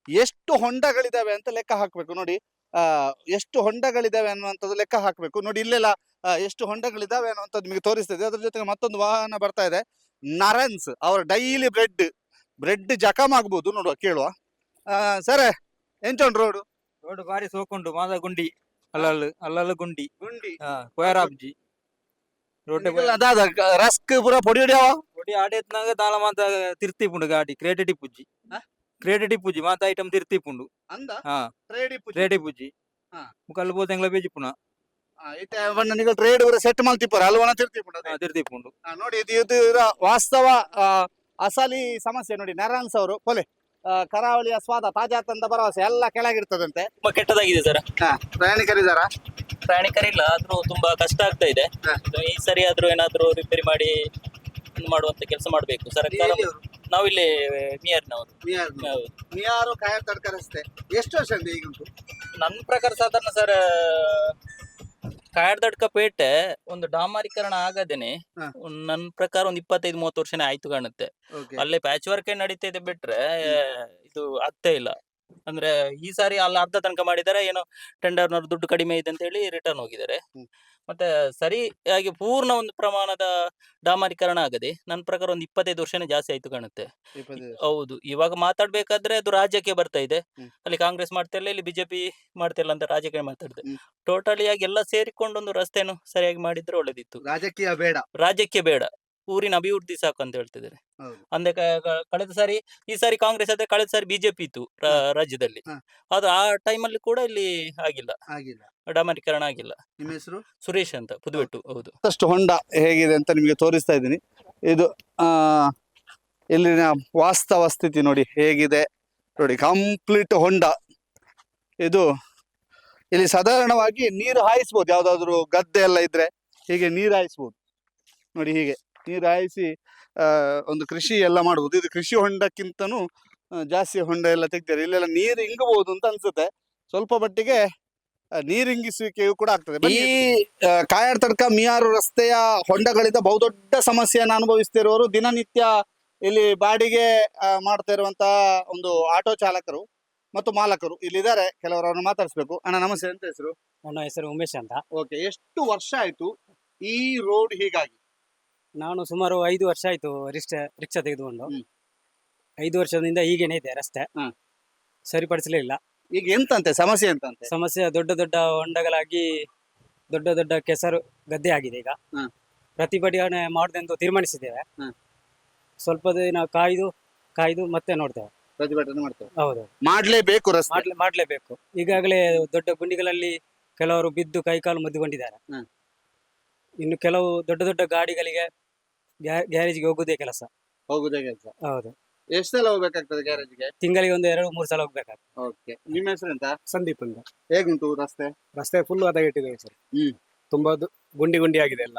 ಎಷ್ಟು ಹೊಂಡಗಳಿದಾವೆ ಅಂತ ಲೆಕ್ಕ ಹಾಕಬೇಕು ನೋಡಿ ಆ ಎಷ್ಟು ಹೊಂಡಗಳಿದಾವೆ ಅನ್ನುವಂಥದ್ದು ಲೆಕ್ಕ ಹಾಕಬೇಕು. ನೋಡಿ ಇಲ್ಲೆಲ್ಲ ಎಷ್ಟು ಹೊಂಡಗಳಿದಾವೆ ಅನ್ನುವಂಥದ್ದು ನಿಮಗೆ ತೋರಿಸ್ತದೆ. ಅದ್ರ ಜೊತೆಗೆ ಮತ್ತೊಂದು ವಾಹನ ಬರ್ತಾ ಇದೆ. ನರನ್ಸ್ ಅವರ ಡೈಲಿ ಬ್ರೆಡ್ ಬ್ರೆಡ್ ಜಖಮ್ ಆಗ್ಬೋದು ನೋಡುವ ಕೇಳುವ. ಸರ್ ಎಂಚೊಂಡು ರೋಡ್ ರೋಡ್ ಬಾರಿ ಸೋಕುಂಡು ಮಾದ ಗುಂಡಿ ಅಲ್ಲಲ್ಲು ಅಲ್ಲಲ್ಲು ಗುಂಡಿ. ಗುಂಡಿ ಕೊಯರಾಬ್ಜಿ. ರಸ್ಕ್ ಪೂರ ಪೊಡಿ ಹೊಡಿಯವ? ಪೊಡಿ ಆಡೇತ್ನಾಗ ದಾಳ ಮಾತ ತಿರ್ತಿಪುಂಡು ಗಾಡಿ ಕ್ರಿಯೇಟಿವ್ ಪುಜ್ಜಿ. ಹ? ಪೂಜಿ ಮಾತಾ ಮಾತ ಐಟಮ್ ತಿರ್ತಿಪುಂಡು. ಅಂದ? ಹಾ. ಟ್ರೇಡಿ ಕ್ರೇಡಿ ಪೂಜಿ. ಹಾ. ಮುಕಲ್ ಬೋತ್ ಎಂಗ್ಲ ಬೇಜಿ ಐತೆ ಬಣ್ಣ ನೀವು ಟ್ರೇಡ್ ಪೂರ ಸೆಟ್ ಮಾಡ್ತಿಪ್ಪರ ಅಲ್ವನ ತಿರ್ತಿಪುಂಡು ಅದೇ. ತಿರ್ತಿಪುಂಡು. ಆ, ನೋಡಿ ಇದು ಇದು ವಾಸ್ತವ ಆ, ಅಸಲಿ ಸಮಸ್ಯೆ ನೋಡಿ ನರಾನ್ಸ್ ಅವರು ಕೊಲೆ ಆ, ಕರಾವಳಿಯ ಸ್ವಾದ ತಾಜಾ ತಂದ ಭರವಸೆ ಎಲ್ಲ ಕೆಳಗಿರ್ತದಂತೆ. ತುಂಬಾ ಕೆಟ್ಟದಾಗಿದೆ ಸರ್. ಪ್ರಯಾಣಿಕರಿದಾರ? ಪ್ರಯಾಣಿಕರಿಲ್ಲ ಆದ್ರೂ ತುಂಬಾ ಕಷ್ಟ ಆಗ್ತಾ ಇದೆ. ಇದು ಈ ಸರಿ ಆದ್ರೂ ಏನಾದ್ರೂ ರಿಪೇರಿ ಮಾಡಿ ಇದ್ ಮಾಡುವಂತ ಕೆಲಸ ಮಾಡಬೇಕು. ಸರ್ಕಾರ ನಾವಿಲ್ಲಿ ನಿಯರ್ನವರು ಹೌದು. ಮಿಯಾರು ಕಾಯರ್ ತಡ್ಕ ರಸ್ತೆ ಎಷ್ಟು ವರ್ಷ ಈಗ ಉಂಟು? ನನ್ನ ಪ್ರಕಾರ ಸಾಧಾರಣ ಸರ್ ಕಾಯರ್ದಡ್ಕ ಪೇಟೆ ಒಂದು ಡಾಮಾರೀಕರಣ ಆಗದೇನೆ. ನನ್ನ ಪ್ರಕಾರ ಒಂದು ಇಪ್ಪತ್ತೈದು ಮೂವತ್ತು ವರ್ಷನೇ ಆಯ್ತು ಕಾಣುತ್ತೆ. ಅಲ್ಲೇ ಪ್ಯಾಚ್ ವರ್ಕ್ ನಡೀತಾ ಇದೆ ಬಿಟ್ರೆ ಇದು ಆಗ್ತಾ ಇಲ್ಲ. ಅಂದ್ರೆ ಈ ಸಾರಿ ಅಲ್ಲಿ ಅರ್ಧ ತನಕ ಮಾಡಿದ್ದಾರೆ ಏನೋ ಟೆಂಡರ್ನವ್ರು ದುಡ್ಡು ಕಡಿಮೆ ಇದೆ ಅಂತ ಹೇಳಿ ರಿಟರ್ನ್ ಹೋಗಿದ್ದಾರೆ. ಹ್ಮ್. ಮತ್ತೆ ಸರಿಯಾಗಿ ಪೂರ್ಣ ಒಂದು ಪ್ರಮಾಣದ ಡಾಮರೀಕರಣ ಆಗದೆ ನನ್ನ ಪ್ರಕಾರ ಒಂದು ಇಪ್ಪತ್ತೈದು ವರ್ಷನೇ ಜಾಸ್ತಿ ಆಯ್ತು ಕಾಣುತ್ತೆ. ಹೌದು ಇವಾಗ ಮಾತಾಡ್ಬೇಕಾದ್ರೆ ಅದು ರಾಜ್ಯಕ್ಕೆ ಬರ್ತಾ ಇದೆ. ಅಲ್ಲಿ ಕಾಂಗ್ರೆಸ್ ಮಾಡ್ತಾ ಇಲ್ಲ ಇಲ್ಲಿ ಬಿಜೆಪಿ ಮಾಡ್ತಾ ಇಲ್ಲ ಅಂತ ರಾಜಕೀಯ ಮಾತಾಡಿದೆ. ಟೋಟಲಿ ಆಗಿ ಎಲ್ಲ ಸೇರಿಕೊಂಡು ಒಂದು ರಸ್ತೆಯನ್ನು ಸರಿಯಾಗಿ ಮಾಡಿದ್ರೆ ಒಳ್ಳೇದಿತ್ತು. ರಾಜಕೀಯ ಬೇಡ. ರಾಜ್ಯಕ್ಕೆ ಬೇಡ. ಊರಿನ ಅಭಿವೃದ್ಧಿ ಸಾಕು ಅಂತ ಹೇಳ್ತಿದ್ದಾರೆ. ಅಂದ್ರೆ ಕ- ಕ- ಕಳೆದ ಸಾರಿ ಈ ಸಾರಿ ಕಾಂಗ್ರೆಸ್ ಆದ್ರೆ ಕಳೆದ ಸಾರಿ ಬಿಜೆಪಿ ಇತ್ತು ರಾ- ರಾಜ್ಯದಲ್ಲಿ. ಹಾ. ಅದು ಆ ಟೈಮಲ್ಲಿ ಕೂಡ ಇಲ್ಲಿ ಆಗಿಲ್ಲ. ಆಗಿಲ್ಲ. ಡಾಮರೀಕರಣ ಆಗಿಲ್ಲ. ನಿಮ್ಮ ಹೆಸರು? ಸುರೇಶ್ ಅಂತ ಪುದುವೆಟ್ಟು ಹೌದು. ಅಷ್ಟು ಹೊಂಡ ಹೇಗಿದೆ ಅಂತ ನಿಮಗೆ ತೋರಿಸ್ತಾ ಇದ್ದೀನಿ. ಇದು ಆ ಇಲ್ಲಿನ ವಾಸ್ತವ ಸ್ಥಿತಿ ನೋಡಿ ಹೇಗಿದೆ. ನೋಡಿ ಕಂಪ್ಲೀಟ್ ಹೊಂಡ. ಇದು ಇಲ್ಲಿ ಸಾಧಾರಣವಾಗಿ ನೀರು ಹಾಯಿಸ್ಬೋದು. ಯಾವ್ದಾದ್ರು ಗದ್ದೆ ಎಲ್ಲ ಇದ್ರೆ ಹೀಗೆ ನೀರು ಹಾಯಿಸ್ಬೋದು. ನೋಡಿ ಹೀಗೆ. ನೀರು ಹಾಯಿಸಿ ಆ, ಒಂದು ಕೃಷಿ ಎಲ್ಲ ಮಾಡ್ಬೋದು. ಇದು ಕೃಷಿ ಹೊಂಡಕ್ಕಿಂತನೂ ಜಾಸ್ತಿ ಹೊಂಡ ಎಲ್ಲ ತೆಗ್ದಿದ್ದಾರೆ. ಇಲ್ಲೆಲ್ಲ ನೀರು ಇಂಗಬಹುದು ಅಂತ ಅನ್ಸುತ್ತೆ. ಸ್ವಲ್ಪ ಮಟ್ಟಿಗೆ ನೀರಿಂಗಿಸುವಿಕೆಯು ಕೂಡ ಆಗ್ತದೆ. ಈ ಕಾಯಾಡ್ ಕಾಯರ್ ತಡ್ಕ ಮಿಯಾರು ರಸ್ತೆಯ ಹೊಂಡಗಳಿಂದ ಬಹುದೊಡ್ಡ ಸಮಸ್ಯೆಯನ್ನು ಅನುಭವಿಸ್ತಿರುವವರು ದಿನನಿತ್ಯ ಇಲ್ಲಿ ಬಾಡಿಗೆ ಮಾಡ್ತಾ ಇರುವಂತಹ ಒಂದು ಆಟೋ ಚಾಲಕರು ಮತ್ತು ಮಾಲಕರು ಇಲ್ಲಿದ್ದಾರೆ. ಕೆಲವರನ್ನು ಮಾತಾಡಿಸ್ಬೇಕು. ಅಣ್ಣ ನಮಸ್ತೆ. ಅಂತ ಹೆಸರು? ನನ್ನ ಹೆಸರು ಉಮೇಶ್ ಅಂತ. ಓಕೆ. ಎಷ್ಟು ವರ್ಷ ಆಯ್ತು ಈ ರೋಡ್ ಹೀಗಾಗಿ? ನಾನು ಸುಮಾರು ಐದು ವರ್ಷ ಆಯ್ತು ರಿಕ್ಷಾ ರಿಕ್ಷಾ ತೆಗೆದುಕೊಂಡು. ಹ್ಮ್. ಐದು ವರ್ಷದಿಂದ ಹೀಗೇನೆ ಇದೆ ರಸ್ತೆ. ಸರಿಪಡಿಸಲೇ ಸರಿಪಡಿಸಲಿಲ್ಲ. ಈಗ ಎಂತಂತೆ ಸಮಸ್ಯೆ ಎಂತಂತೆ? ಸಮಸ್ಯೆ ದೊಡ್ಡ ದೊಡ್ಡ ಹೊಂಡಗಳಾಗಿ ದೊಡ್ಡ ದೊಡ್ಡ ಕೆಸರು ಗದ್ದೆ ಆಗಿದೆ ಈಗ. ಪ್ರತಿಭಟನೆ ಮಾಡುದೆಂದು ತೀರ್ಮಾನಿಸಿದ್ದೇವೆ. ಸ್ವಲ್ಪ ದಿನ ಕಾಯ್ದು ಕಾಯ್ದು ಮತ್ತೆ ನೋಡ್ತೇವೆ. ಪ್ರತಿಭಟನೆ ಮಾಡ್ತೇವೆ. ಹೌದು. ಮಾಡ್ಲೇಬೇಕು ರಸ್ತೆ. ಮಾಡ್ಲೇ ಮಾಡ್ಲೇಬೇಕು. ಈಗಾಗಲೇ ದೊಡ್ಡ ಗುಂಡಿಗಳಲ್ಲಿ ಕೆಲವರು ಬಿದ್ದು ಕೈಕಾಲು ಮದ್ದುಕೊಂಡಿದ್ದಾರೆ ಹ್ಮ್. ಇನ್ನು ಕೆಲವು ದೊಡ್ಡ ದೊಡ್ಡ ಗಾಡಿಗಳಿಗೆ ಗ್ಯಾರೇಜ್ಗೆ ಹೋಗುದೇ ಕೆಲಸ. ಹೋಗುದೇ ಕೆಲಸ. ಹೌದು. ಎಷ್ಟು ಸಲ ಹೋಗ್ಬೇಕಾಗ್ತದೆ ಗ್ಯಾರೇಜ್ಗೆ? ತಿಂಗಳಿಗೆ ಒಂದು ಎರಡು ಮೂರು ಸಲ ಹೋಗ್ಬೇಕಾಗ್ತದೆ. ಓಕೆ. ನಿಮ್ಮ ಹೆಸರು ಎಂತ? ಸಂದೀಪ್ ಅಂತ. ಹೇಗುಂಟು ರಸ್ತೆ? ರಸ್ತೆ ಫುಲ್ ಹದಗೆಟ್ಟಿದೆ ಸರ್. ಹ್ಮ್. ತುಂಬಾ ದು- ಗುಂಡಿ ಗುಂಡಿ ಆಗಿದೆ ಎಲ್ಲ.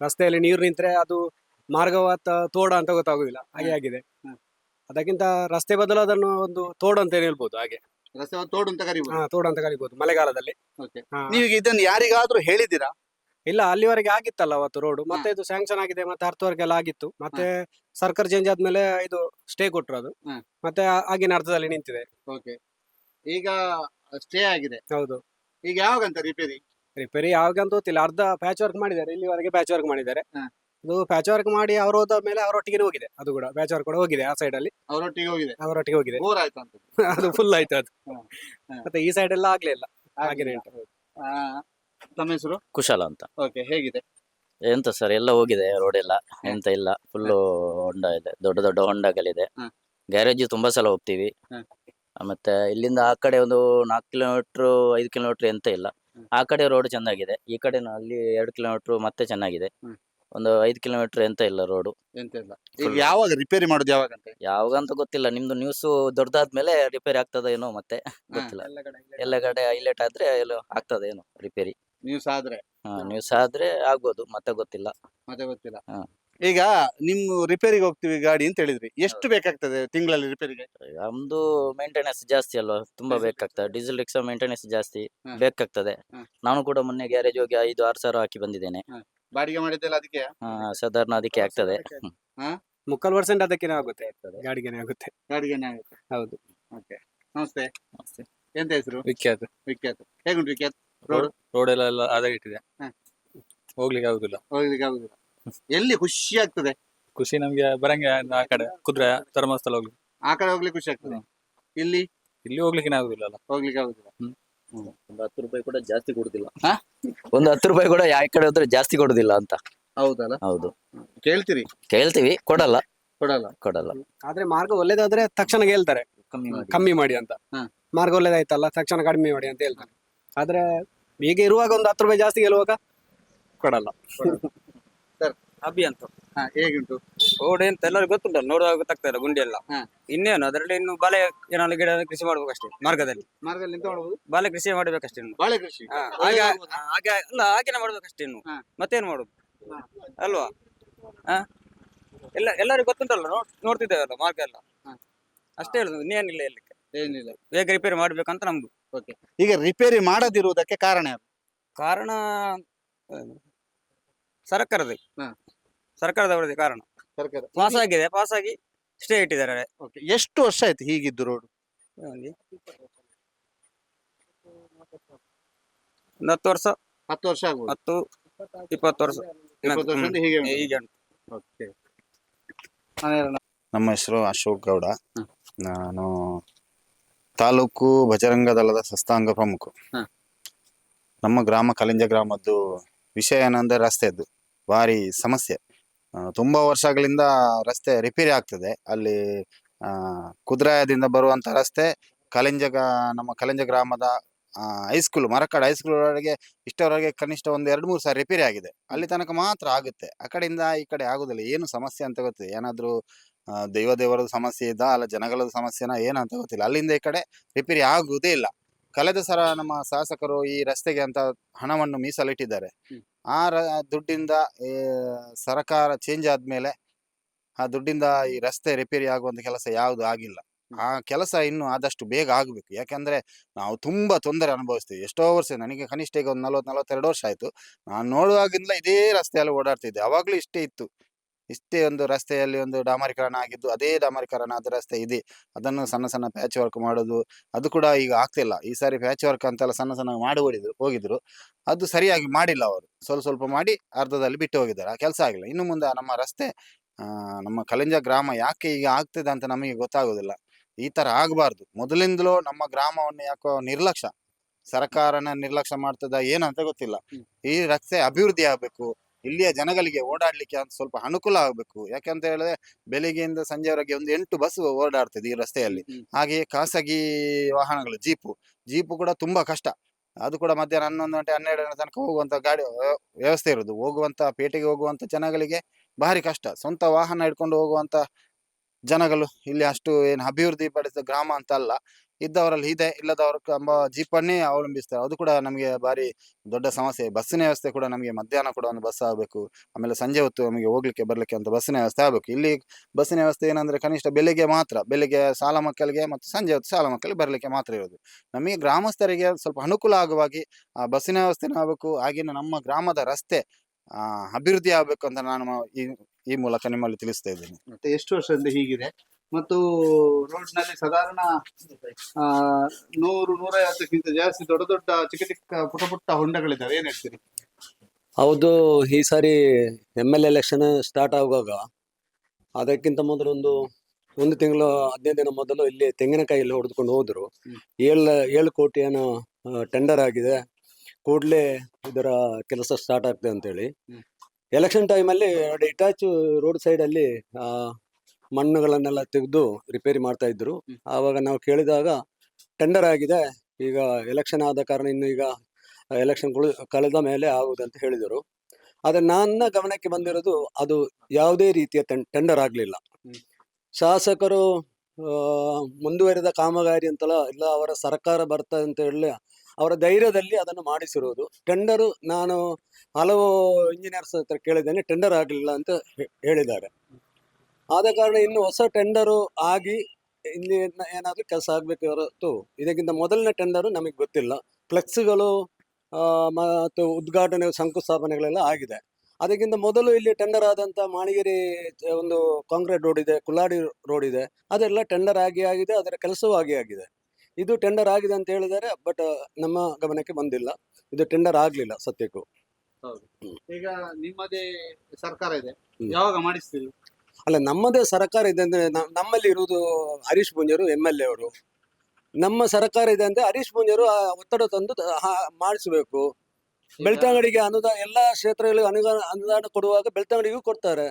ರಸ್ತೆಯಲ್ಲಿ ನೀರು ನಿಂತ್ರೆ ಅದು ಮಾರ್ಗವಾತ ತೋಡ ಅಂತ ಗೊತ್ತಾಗುದಿಲ್ಲ. ಹಾಗೆ ಆಗಿದೆ. ಅದಕ್ಕಿಂತ ರಸ್ತೆ ಬದಲು ಅದನ್ನು ಒಂದು ತೋಡ ಅಂತ ಹೇಳ್ಬೋದು ಹಾಗೆ. ರಸ್ತೆ ತೋಡು ಅಂತ ಕರಿಬಹುದು ಹಾ ತೋಡು ಅಂತ ಕರಿಬಹುದು ಮಳೆಗಾಲದಲ್ಲಿ. ಓಕೆ. ಹಾ. ಇದನ್ನು ಯಾರಿಗಾದ್ರೂ ಹೇಳಿದ್ದೀರಾ? ಇಲ್ಲ ಅಲ್ಲಿವರೆಗೆ ಆಗಿತ್ತಲ್ಲ ಅವತ್ತು ರೋಡ್ ಮತ್ತೆ ಇದು ಸ್ಯಾಂಕ್ಷನ್ ಆಗಿದೆ ಮತ್ತೆ ಅರ್ಥವರೆಗೆ ಎಲ್ಲ ಆಗಿತ್ತು. ಮತ್ತೆ ಸರ್ಕಾರ ಚೇಂಜ್ ಆದ್ಮೇಲೆ ಇದು ಸ್ಟೇ ಕೊಟ್ರು ಅದು. ಮತ್ತೆ ಆ- ಆಗಿನ ಅರ್ಥದಲ್ಲಿ ನಿಂತಿದೆ. ಓಕೆ ಈಗ ಸ್ಟೇ ಆಗಿದೆ. ಹೌದು. ಈಗ ಯಾವಾಗಂತ ರಿಪೇರಿ ರಿಪೇರಿ ಯಾವಾಗ ಅಂತ ಗೊತ್ತಿಲ್ಲ. ಅರ್ಧ ಪ್ಯಾಚ್ ವರ್ಕ್ ಮಾಡಿದ್ದಾರೆ. ಇಲ್ಲಿವರೆಗೆ ಪ್ಯಾಚ್ ವರ್ಕ್ ಮಾಡಿದ್ದಾರೆ. ಇದು ಪ್ಯಾಚ್ ವರ್ಕ್ ಮಾಡಿ ಅವ್ರ ಹೋದ ಮೇಲೆ ಅವರೊಟ್ಟಿಗೆ ಹೋಗಿದೆ. ಅದು ಕೂಡ ಪ್ಯಾಚ್ ವರ್ಕ್ ಕೂಡ ಹೋಗಿದೆ ಆ ಸೈಡ್ ಅಲ್ಲಿ. ಅವರೊಟ್ಟಿಗೆ ಹೋಗಿದೆ. ಅವರೊಟ್ಟಿಗೆ ಹೋಗಿದೆ. ಬೋರ್ ಆಯ್ತು ಅಂತ. <laughs> ಅದು ಫುಲ್ ಆಯ್ತು ಅದು. ಹಾ. ಹಾ. ಮತ್ತೆ ಈ ಸೈಡ್ ಎಲ್ಲ ಆಗ್ಲಿಲ್ಲ. ಹಾಗೆ ಹಾಗೇನೆ ಉಂಟು ಆ, ತಮ್ಮ ಹೆಸರು? ಕುಶಾಲ ಅಂತ. ಓಕೆ ಹೇಗಿದೆ? ಎಂತ ಸರ್ ಎಲ್ಲ ಹೋಗಿದೆ ರೋಡ್ ಎಲ್ಲ. ಎಂತ ಇಲ್ಲ ಫುಲ್ಲು ಹೊಂಡ ಇದೆ ದೊಡ್ಡ ದೊಡ್ಡ ಹೊಂಡಗಳಿದೆ ಹ್ಮ್. ಗ್ಯಾರೇಜ್ ತುಂಬಾ ಸಲ ಹೋಗ್ತೀವಿ. ಹ್ಮ್. ಮತ್ತೆ ಇಲ್ಲಿಂದ ಆ ಕಡೆ ಒಂದು ನಾಲ್ಕು ಕಿಲೋಮೀಟರ್ ಐದು ಕಿಲೋಮೀಟರ್ ಎಂತ ಇಲ್ಲ. ಹ್ಮ್. ಆ ಕಡೆ ರೋಡ್ ಚೆನ್ನಾಗಿದೆ ಈ ಕಡೆ ಅಲ್ಲಿ ಎರಡು ಕಿಲೋಮೀಟರ್ ಮತ್ತೆ ಚೆನ್ನಾಗಿದೆ. ಹ್ಮ್. ಒಂದು ಐದು ಕಿಲೋಮೀಟರ್ ಎಂತ ಇಲ್ಲ ರೋಡು ಎಂತ ಇಲ್ಲ. ಈಗ ಯಾವಾಗ ರಿಪೇರಿ ಮಾಡುದು ಯಾವಾಗ ಯಾವಾಗ ಅಂತ ಗೊತ್ತಿಲ್ಲ ನಿಮ್ದು ನ್ಯೂಸ್ ದೊಡ್ಡದಾದ್ಮೇಲೆ ರಿಪೇರಿ ಆಗ್ತದ ಏನೋ ಮತ್ತೆ ಗೊತ್ತಿಲ್ಲ. ಎಲ್ಲ ಕಡೆ ಹೈಲೈಟ್. ಆದ್ರೆ ಎಲ್ಲ ಆಗ್ತದ ಏನೋ ರಿಪೇರಿ ನ್ಯೂಸ್ ಆದ್ರೆ ಹಾ. ನ್ಯೂಸ್ ಆದ್ರೆ ಆಗ್ಬೋದು ಮತ್ತೆ ಗೊತ್ತಿಲ್ಲ. ಮತ್ತೆ ಗೊತ್ತಿಲ್ಲ. ಹಾ. ಈಗ ನಿಮ್ ರಿಪೇರಿಗೆ ಹೋಗ್ತೀವಿ ಗಾಡಿ ಅಂತ ಹೇಳಿದ್ರಿ. ಎಷ್ಟು ಬೇಕಾಗ್ತದೆ ತಿಂಗಳಲ್ಲಿ ರಿಪೇರಿಗೆ? ನಮ್ದು ಮೇಂಟೆನೆನ್ಸ್ ಜಾಸ್ತಿ ಅಲ್ವಾ ತುಂಬಾ Diesel ಬೇಕಾಗ್ತದೆ. ಡೀಸೆಲ್ ರಿಕ್ಷಾ ಮೇಂಟೆನೆನ್ಸ್ ಜಾಸ್ತಿ ಹಾ. ಬೇಕಾಗ್ತದೆ. ಹಾ. ನಾನು ಕೂಡ ಮೊನ್ನೆ ಗ್ಯಾರೇಜ್ ಹೋಗಿ ಐದು ಆರು ಸಾವಿರ ಹಾಕಿ ಬಂದಿದ್ದೇನೆ. ಬಾಡಿಗೆ ಮಾಡಿದ್ದೆಲ್ಲ ಅದಕ್ಕೆ? ಆ, ಸಾಧಾರಣ ಅದಕ್ಕೆ ಆಗ್ತದೆ. ಹ್ಮ್. ಮುಕ್ಕಾಲು ಪರ್ಸೆಂಟ್ ಅದಕ್ಕೆ ಆಗುತ್ತೆ. ಗಾಡಿಗೆನೆ ಆಗುತ್ತೆ. ಗಾಡಿಗೆನೆ ಆಗುತ್ತೆ. ಹೌದು. ಓಕೆ. ನಮಸ್ತೆ. ನಮಸ್ತೆ. ಎಂತ ಹೆಸರು? ವಿಖ್ಯಾತ. ವಿಖ್ಯಾತ್. ಹೇಗುಂಟು ವಿಖ್ಯಾತ್? ರೋಡ್ ಎಲ್ಲ ಎಲ್ಲ ಇಟ್ಟಿದೆ. ಹೋಗ್ಲಿಕ್ಕೆ ಆಗುದಿಲ್ಲ. ಹೋಗ್ಲಿಕ್ಕೆ ಆಗುದಿಲ್ಲ. ಎಲ್ಲಿ ಖುಷಿ ಆಗ್ತದೆ? ಖುಷಿ ನಮ್ಗೆ ಬರಂಗೆ ಆ ಕಡೆ ಕುದುರೆ ಧರ್ಮಸ್ಥಳ ಹೋಗ್ಲಿ ಆ ಕಡೆ ಹೋಗ್ಲಿಕ್ಕೆ ಖುಷಿ ಆಗ್ತದೆ. ಇಲ್ಲಿ? ಇಲ್ಲಿ ಹೋಗ್ಲಿಕ್ಕೆ ಆಗುದಿಲ್ಲ ಅಲ್ಲ. ಹೋಗ್ಲಿಕ್ಕೆ ಆಗುದಿಲ್ಲ. ಒಂದು ಹತ್ತು ರೂಪಾಯಿ ಕೂಡ ಜಾಸ್ತಿ ಕೊಡುದಿಲ್ಲ? ಒಂದು ಹತ್ತು ರೂಪಾಯಿ ಕೂಡ ಯಾವ ಕಡೆ ಹೋದ್ರೆ ಜಾಸ್ತಿ ಕೊಡುದಿಲ್ಲ ಅಂತ. ಹೌದಲ್ಲ? ಹೌದು. ಕೇಳ್ತೀರಿ? ಕೇಳ್ತೀವಿ. ಕೊಡಲ್ಲ. ಕೊಡಲ್ಲ. ಕೊಡಲ್ಲ. ಆದ್ರೆ ಮಾರ್ಗ ಒಳ್ಳೇದಾದ್ರೆ ತಕ್ಷಣ ಹೇಳ್ತಾರೆ. ಕಮ್ಮಿ ಮಾಡಿ. ಅಂತ. ಮಾರ್ಗ ಒಳ್ಳೇದಾಯ್ತಲ್ಲ ತಕ್ಷಣ ಕಡಿಮೆ ಮಾಡಿ ಅಂತ ಹೇಳ್ತಾರೆ. ಆದ್ರೆ ಈಗ ಇರುವಾಗ ಒಂದು ಹತ್ತು ರೂಪಾಯಿ ಜಾಸ್ತಿ ಗೆಲ್ಲುವಾಗ ಕೊಡಲ್ಲ. ಸರ್. ಅಭಿ ಅಂತ. ಹಾ, ಹೇಗುಂಟು? ಓಡ್ ಅಂತ ಎಲ್ಲರಿಗೂ ಗೊತ್ತುಂಟು ನೋಡುವಾಗ ಗೊತ್ತಾಗ್ತದೆ ಗುಂಡಿ ಎಲ್ಲ. ಹಾ. ಇನ್ನೇನು ಅದರಲ್ಲಿ ಇನ್ನು ಬಾಳೆ ಏನಾದ್ರು ಗಿಡ ಕೃಷಿ ಮಾಡ್ಬೇಕಷ್ಟೇ ಮಾರ್ಗದಲ್ಲಿ. ಮಾರ್ಗದಲ್ಲಿ ಎಂತ ಮಾಡ್ಬೋದು? ಬಾಳೆ ಕೃಷಿ ಮಾಡ್ಬೇಕಷ್ಟೇ ಇನ್ನು. ಬಾಳೆ ಕೃಷಿ? ಹಾ, ಹಾಗೆ ಹಾಗೆ ಅಲ್ಲ ಹಾಗೇನೆ ಮಾಡ್ಬೇಕಷ್ಟೇ ಇನ್ನು. ಮತ್ತೇನ್ ಮಾಡುದು? ಅಲ್ವಾ? ಹಾ? ಎಲ್ಲ ಎಲ್ಲರಿಗೂ ಗೊತ್ತುಂಟಲ್ಲ ನೋಡ್ ನೋಡ್ತಿದ್ದೇವಲ್ಲ ಮಾರ್ಗ ಎಲ್ಲ. ಅಷ್ಟೇ ಹೇಳುದು ಇನ್ನೇನಿಲ್ಲ ಎಲ್ಲಿಕ್ಕೆ. ಏನಿಲ್ಲ. ಬೇಗ ರಿಪೇರಿ ಮಾಡ್ಬೇಕಂತ ನಮ್ದು. ಈಗ ರಿಪೇರಿ ಮಾಡದಿರುವುದಕ್ಕೆ ಕಾರಣ ಯಾರು? ಕಾರಣ ಸರ್ಕಾರದ. ಹಾ. ಸರ್ಕಾರದವರದೇ ಕಾರಣ. ಸರ್ಕಾರ. ಪಾಸ್ ಆಗಿದೆ ಪಾಸ್ ಆಗಿ ಸ್ಟೇ ಇಟ್ಟಿದ್ದಾರೆ Okay. ಎಷ್ಟು ವರ್ಷ ಆಯ್ತು ಹೀಗಿದ್ದು ರೋಡ್ ಒಂದು ಹತ್ತು ವರ್ಷ. ಹತ್ತು ವರ್ಷ ಆಗ್ಬೋದು. ಹತ್ತು ಇಪ್ಪತ್ತು ವರ್ಷ. ಇಪ್ಪತ್ತು ವರ್ಷದಿಂದ ಹೀಗೆ ಉಂಟು. ಹೀಗೆ ಉಂಟು. Okay. ನಮ್ಮ ಹೆಸರು ಅಶೋಕ್ ಗೌಡ. ನಾನು ತಾಲೂಕು ಬಜರಂಗ ದಳದ ಸಸ್ತಾಂಗ ಪ್ರಮುಖ. ನಮ್ಮ ಗ್ರಾಮ ಕಲಿಂಜ ಗ್ರಾಮದ್ದು ವಿಷಯ ಏನಂದ್ರೆ ರಸ್ತೆದ್ದು. ಭಾರಿ ಸಮಸ್ಯೆ. ಆ, ತುಂಬಾ ವರ್ಷಗಳಿಂದ ರಸ್ತೆ ರಿಪೇರಿ ಆಗ್ತದೆ. ಅಲ್ಲಿ ಆ, ಕುದ್ರಾಯದಿಂದ ಬರುವಂತ ರಸ್ತೆ ಕಲಿಂಜ ಗ- ನಮ್ಮ ಕಲಿಂಜ ಗ್ರಾಮದ ಹೈಸ್ಕೂಲ್ ಮರಕಾಡ್ ಹೈಸ್ಕೂಲ್ ಒಳಗೆ ಇಷ್ಟವರೆಗೆ ಕನಿಷ್ಠ ಒಂದು ಎರಡು ಮೂರು ಸಾರಿ ರಿಪೇರಿ ಆಗಿದೆ. ಅಲ್ಲಿ ತನಕ ಮಾತ್ರ ಆಗುತ್ತೆ. ಆ ಕಡೆಯಿಂದ ಈ ಕಡೆ ಆಗುದಿಲ್ಲ. ಏನು ಸಮಸ್ಯೆ ಅಂತ ಗೊತ್ತಿದೆ ಏನಾದ್ರೂ ದೈವ ದೇವರದ ಸಮಸ್ಯೆ ಇದ್ದ ಅಲ್ಲ ಜನಗಳ ಸಮಸ್ಯೆನ ಏನಂತ ಗೊತ್ತಿಲ್ಲ. ಅಲ್ಲಿಂದ ಈ ಕಡೆ ರಿಪೇರಿ ಆಗುವುದೇ ಇಲ್ಲ. ಕಳೆದ ಸಲ ನಮ್ಮ ಶಾಸಕರು ಈ ರಸ್ತೆಗೆ ಅಂತ ಹಣವನ್ನು ಮೀಸಲಿಟ್ಟಿದ್ದಾರೆ. ಆ ರ ದುಡ್ಡಿಂದ ಸರಕಾರ ಸರ್ಕಾರ ಚೇಂಜ್ ಆದ್ಮೇಲೆ ಆ ದುಡ್ಡಿಂದ ಈ ರಸ್ತೆ ರಿಪೇರಿ ಆಗುವಂತ ಕೆಲಸ ಯಾವುದು ಆಗಿಲ್ಲ. ಆ ಕೆಲಸ ಇನ್ನು ಆದಷ್ಟು ಬೇಗ ಆಗಬೇಕು. ಯಾಕಂದ್ರೆ ನಾವು ತುಂಬಾ ತೊಂದರೆ ಅನುಭವಿಸ್ತೀವಿ. ಎಷ್ಟೋ ವರ್ಷ ನನಗೆ ಕನಿಷ್ಠ ಈಗ ಒಂದು ನಲ್ವತ್ತು ನಲವತ್ತೆರಡು ವರ್ಷ ಆಯ್ತು. ನಾನು ನೋಡುವಾಗಿಂದಲೇ ಇದೇ ರಸ್ತೆಯಲ್ಲಿ ಓಡಾಡ್ತಿದ್ದೆ. ಅವಾಗ್ಲೂ ಇಷ್ಟೇ ಇತ್ತು. ಇಷ್ಟೇ ಒಂದು ರಸ್ತೆಯಲ್ಲಿ ಒಂದು ಡಾಮರೀಕರಣ ಆಗಿದ್ದು ಅದೇ ಡಾಮರೀಕರಣ ಆದ ರಸ್ತೆ ಇದೆ. ಅದನ್ನು ಸಣ್ಣ ಸಣ್ಣ ಪ್ಯಾಚ್ ವರ್ಕ್ ಮಾಡೋದು ಅದು ಕೂಡ ಈಗ ಆಗ್ತಿಲ್ಲ. ಈ ಸಾರಿ ಪ್ಯಾಚ್ ವರ್ಕ್ ಅಂತೆಲ್ಲ ಸಣ್ಣ ಸಣ್ಣ ಮಾಡಿ ಓಡಿದ್ರು ಹೋಗಿದ್ರು. ಅದು ಸರಿಯಾಗಿ ಮಾಡಿಲ್ಲ ಅವರು. ಸ್ವಲ್ಪ ಸ್ವಲ್ಪ ಮಾಡಿ ಅರ್ಧದಲ್ಲಿ ಬಿಟ್ಟು ಹೋಗಿದ್ದಾರೆ. ಆ ಕೆಲಸ ಆಗಿಲ್ಲ ಇನ್ನು ಮುಂದೆ ನಮ್ಮ ರಸ್ತೆ ನಮ್ಮ ಕಲಿಂಜ ಗ್ರಾಮ ಯಾಕೆ ಈಗ ಆಗ್ತಿದೆ ಅಂತ ನಮಗೆ ಗೊತ್ತಾಗೋದಿಲ್ಲ. ಈ ತರ ಆಗಬಾರ್ದು. ಮೊದಲಿಂದಲೂ ನಮ್ಮ ಗ್ರಾಮವನ್ನು ಯಾಕೋ ನಿರ್ಲಕ್ಷ್ಯ ಸರ್ಕಾರನ ನಿರ್ಲಕ್ಷ್ಯ ಮಾಡ್ತದ ಏನಂತ ಗೊತ್ತಿಲ್ಲ. ಈ ರಸ್ತೆ ಅಭಿವೃದ್ಧಿ ಆಗ್ಬೇಕು. ಇಲ್ಲಿಯ ಜನಗಳಿಗೆ ಓಡಾಡ್ಲಿಕ್ಕೆ ಅಂತ ಸ್ವಲ್ಪ ಅನುಕೂಲ ಆಗ್ಬೇಕು. ಯಾಕಂತ ಹೇಳಿದ್ರೆ ಬೆಳಿಗ್ಗೆಯಿಂದ ಸಂಜೆವರೆಗೆ ಒಂದು ಎಂಟು ಬಸ್ ಓಡಾಡ್ತದೆ ಈ ರಸ್ತೆಯಲ್ಲಿ. ಹಾಗೆ ಹಾಗೆಯೇ ಖಾಸಗಿ ವಾಹನಗಳು ಜೀಪು ಜೀಪು ಕೂಡ ತುಂಬಾ ಕಷ್ಟ. ಅದು ಕೂಡ ಮಧ್ಯಾಹ್ನ ಹನ್ನೊಂದು ಗಂಟೆ ಹನ್ನೆರಡು ಗಂಟೆ ತನಕ ಹೋಗುವಂತ ಗಾಡಿ ವ್ಯವಸ್ಥೆ ಇರುದು. ಹೋಗುವಂತ ಪೇಟೆಗೆ ಹೋಗುವಂತ ಜನಗಳಿಗೆ ಭಾರಿ ಕಷ್ಟ. ಸ್ವಂತ ವಾಹನ ಹಿಡ್ಕೊಂಡು ಹೋಗುವಂತ ಜನಗಳು ಇಲ್ಲಿ ಅಷ್ಟು ಏನು ಅಭಿವೃದ್ಧಿ ಪಡಿಸಿದ ಗ್ರಾಮ ಅಂತ ಅಲ್ಲ. ಇದ್ದವರಲ್ಲಿ ಇದೆ, ಇಲ್ಲದವರು ಕಂಬ ಜೀಪನ್ನೇ ಅವಲಂಬಿಸ್ತಾರೆ. ಅದು ಕೂಡ ನಮಗೆ ಭಾರಿ ದೊಡ್ಡ ಸಮಸ್ಯೆ. ಬಸ್ಸಿನ ವ್ಯವಸ್ಥೆ ಕೂಡ ನಮಗೆ ಮಧ್ಯಾಹ್ನ ಕೂಡ ಒಂದು ಬಸ್ ಆಗಬೇಕು. ಆಮೇಲೆ ಸಂಜೆ ಹೊತ್ತು ನಮಗೆ ಹೋಗ್ಲಿಕ್ಕೆ, ಬರಲಿಕ್ಕೆ ಅಂತ ಬಸ್ಸಿನ ವ್ಯವಸ್ಥೆ ಆಗಬೇಕು. ಇಲ್ಲಿ ಬಸ್ಸಿನ ವ್ಯವಸ್ಥೆ ಏನಂದ್ರೆ ಕನಿಷ್ಠ ಬೆಳಿಗ್ಗೆ ಮಾತ್ರ, ಬೆಳಿಗ್ಗೆ ಸಾಲ ಮಕ್ಕಳಿಗೆ ಮತ್ತು ಸಂಜೆ ಹೊತ್ತು ಸಾಲ ಮಕ್ಕಳಿಗೆ ಬರಲಿಕ್ಕೆ ಮಾತ್ರ ಇರೋದು. ನಮಗೆ ಗ್ರಾಮಸ್ಥರಿಗೆ ಸ್ವಲ್ಪ ಅನುಕೂಲ ಆಗುವಾಗಿ ಆ ಬಸ್ಸಿನ ವ್ಯವಸ್ಥೆನೂ ಆಗಬೇಕು ಹಾಗೆಯೇ ನಮ್ಮ ಗ್ರಾಮದ ರಸ್ತೆ ಅಭಿವೃದ್ಧಿ ಆಗಬೇಕು ಅಂತ ನಾನು ಈ ಈ ಮೂಲಕ ನಿಮ್ಮಲ್ಲಿ ತಿಳಿಸ್ತಾ ಇದ್ದೇನೆ. ಮತ್ತೆ ಎಷ್ಟು ವರ್ಷದಿಂದ ಹೀಗಿದೆ? ಮತ್ತು ರೋಡ್ನಲ್ಲಿ ಸಾಧಾರಣ ನೂರು ನೂರೈವತ್ತಕ್ಕಿಂತ ಜಾಸ್ತಿ ದೊಡ್ಡ ದೊಡ್ಡ ಚಿಕ್ಕ ಚಿಕ್ಕ ಪುಟ್ಟ ಪುಟ್ಟ ಹೊಂಡಗಳಿದ್ದಾವೆ ಏನ್ ಹೇಳ್ತೀರಿ? ಹೌದು ಈ ಸಾರಿ ಎಂ ಎಲ್ ಎಲೆಕ್ಷನ್ ಸ್ಟಾರ್ಟ್ ಆಗುವಾಗ ಅದಕ್ಕಿಂತ ಮೊದಲು ಒಂದು ಒಂದು ತಿಂಗಳು ಹದಿನೈದು ದಿನ ಮೊದಲು ಇಲ್ಲಿ ತೆಂಗಿನಕಾಯಿಯಲ್ಲಿ ಹೊಡೆದುಕೊಂಡು ಹೋದ್ರು. ಏಳು ಏಳು ಕೋಟಿ ಏನು ಟೆಂಡರ್ ಆಗಿದೆ. ಕೂಡಲೇ ಇದರ ಕೆಲಸ ಸ್ಟಾರ್ಟ್ ಆಗ್ತದೆ ಅಂತೇಳಿ. ಹೇಳಿ ಎಲೆಕ್ಷನ್ ಟೈಮಲ್ಲಿ ಇಟಾಚು ರೋಡ್ ಸೈಡಲ್ಲಿ ಮಣ್ಣುಗಳನ್ನೆಲ್ಲ ತೆಗೆದು ರಿಪೇರಿ ಮಾಡ್ತಾ ಇದ್ರು ಆವಾಗ ನಾವು ಕೇಳಿದಾಗ ಟೆಂಡರ್ ಆಗಿದೆ. ಈಗ ಎಲೆಕ್ಷನ್ ಆದ ಕಾರಣ ಇನ್ನು ಈಗ ಎಲೆಕ್ಷನ್ ಕಳೆದ ಮೇಲೆ ಆಗುವುದಂತ ಹೇಳಿದರು. ಆದರೆ ನನ್ನ ಗಮನಕ್ಕೆ ಬಂದಿರೋದು ಅದು ಯಾವುದೇ ರೀತಿಯ ಟೆಂಡರ್ ಆಗಲಿಲ್ಲ. ಶಾಸಕರು ಮುಂದುವರಿದ ಕಾಮಗಾರಿ ಅಂತಲ್ಲ ಇಲ್ಲ ಅವರ ಸರ್ಕಾರ ಬರ್ತದೆ ಅಂತ ಹೇಳಿ ಅವರ ಧೈರ್ಯದಲ್ಲಿ ಅದನ್ನು ಮಾಡಿಸಿರುವುದು ಟೆಂಡರು ನಾನು ಹಲವು ಇಂಜಿನಿಯರ್ಸ್ ಹತ್ರ ಕೇಳಿದ್ದೇನೆ ಟೆಂಡರ್ ಆಗಲಿಲ್ಲ ಅಂತ ಹೇಳಿದ್ದಾರೆ. ಆದ ಕಾರಣ ಇನ್ನು ಹೊಸ ಟೆಂಡರು ಆಗಿ ಇಲ್ಲಿ ಏನಾದರೂ ಕೆಲಸ ಆಗಬೇಕು ಹೊರತು. ಇದಕ್ಕಿಂತ ಮೊದಲನೇ ಟೆಂಡರು ನಮಗೆ ಗೊತ್ತಿಲ್ಲ. ಫ್ಲೆಕ್ಸ್ಗಳು ಮತ್ತು ಉದ್ಘಾಟನೆ ಶಂಕುಸ್ಥಾಪನೆಗಳೆಲ್ಲ ಆಗಿದೆ. ಅದಕ್ಕಿಂತ ಮೊದಲು ಇಲ್ಲಿ ಟೆಂಡರ್ ಆದಂಥ ಮಾಣಿಗೇರಿ ಒಂದು ಕಾಂಕ್ರೀಟ್ ರೋಡ್ ಇದೆ ಕುಲ್ಲಾಡಿ ರೋಡ್ ಇದೆ. ಅದೆಲ್ಲ ಟೆಂಡರ್ ಆಗಿ ಆಗಿದೆ ಅದರ ಕೆಲಸವೂ ಆಗಿ ಆಗಿದೆ. ಇದು ಟೆಂಡರ್ ಆಗಿದೆ ಅಂತ ಹೇಳಿದರೆ ಬಟ್ ನಮ್ಮ ಗಮನಕ್ಕೆ ಬಂದಿಲ್ಲ. ಇದು ಟೆಂಡರ್ ಆಗ್ಲಿಲ್ಲ ಸದ್ಯಕ್ಕೂ. ಈಗ ನಿಮ್ಮದೇ ಸರ್ಕಾರ ಇದೆ. ಯಾವಾಗ ಮಾಡಿಸ್ತೀರಿ? ಅಲ್ಲ ನಮ್ಮದೇ ಸರ್ಕಾರ ಇದೆ ಅಂದ್ರೆ ನಮ್ಮಲ್ಲಿ ಇರುವುದು ಹರೀಶ್ ಪುಂಜರು ಎಂ ಎಲ್ ಎ ಅವರು. ನಮ್ಮ ಸರ್ಕಾರ ಇದೆ ಅಂದ್ರೆ ಹರೀಶ್ ಪೂಂಜರು ಆ ಒತ್ತಡ ತಂದು ಮಾಡಿಸ್ಬೇಕು. ಬೆಳ್ತಂಗಡಿಗೆ ಅನುದಾನ ಎಲ್ಲಾ ಕ್ಷೇತ್ರಗಳಿಗೆ ಅನುದಾನ ಅನುದಾನ ಕೊಡುವಾಗ ಬೆಳ್ತಂಗಡಿಗೂ ಕೊಡ್ತಾರೆ.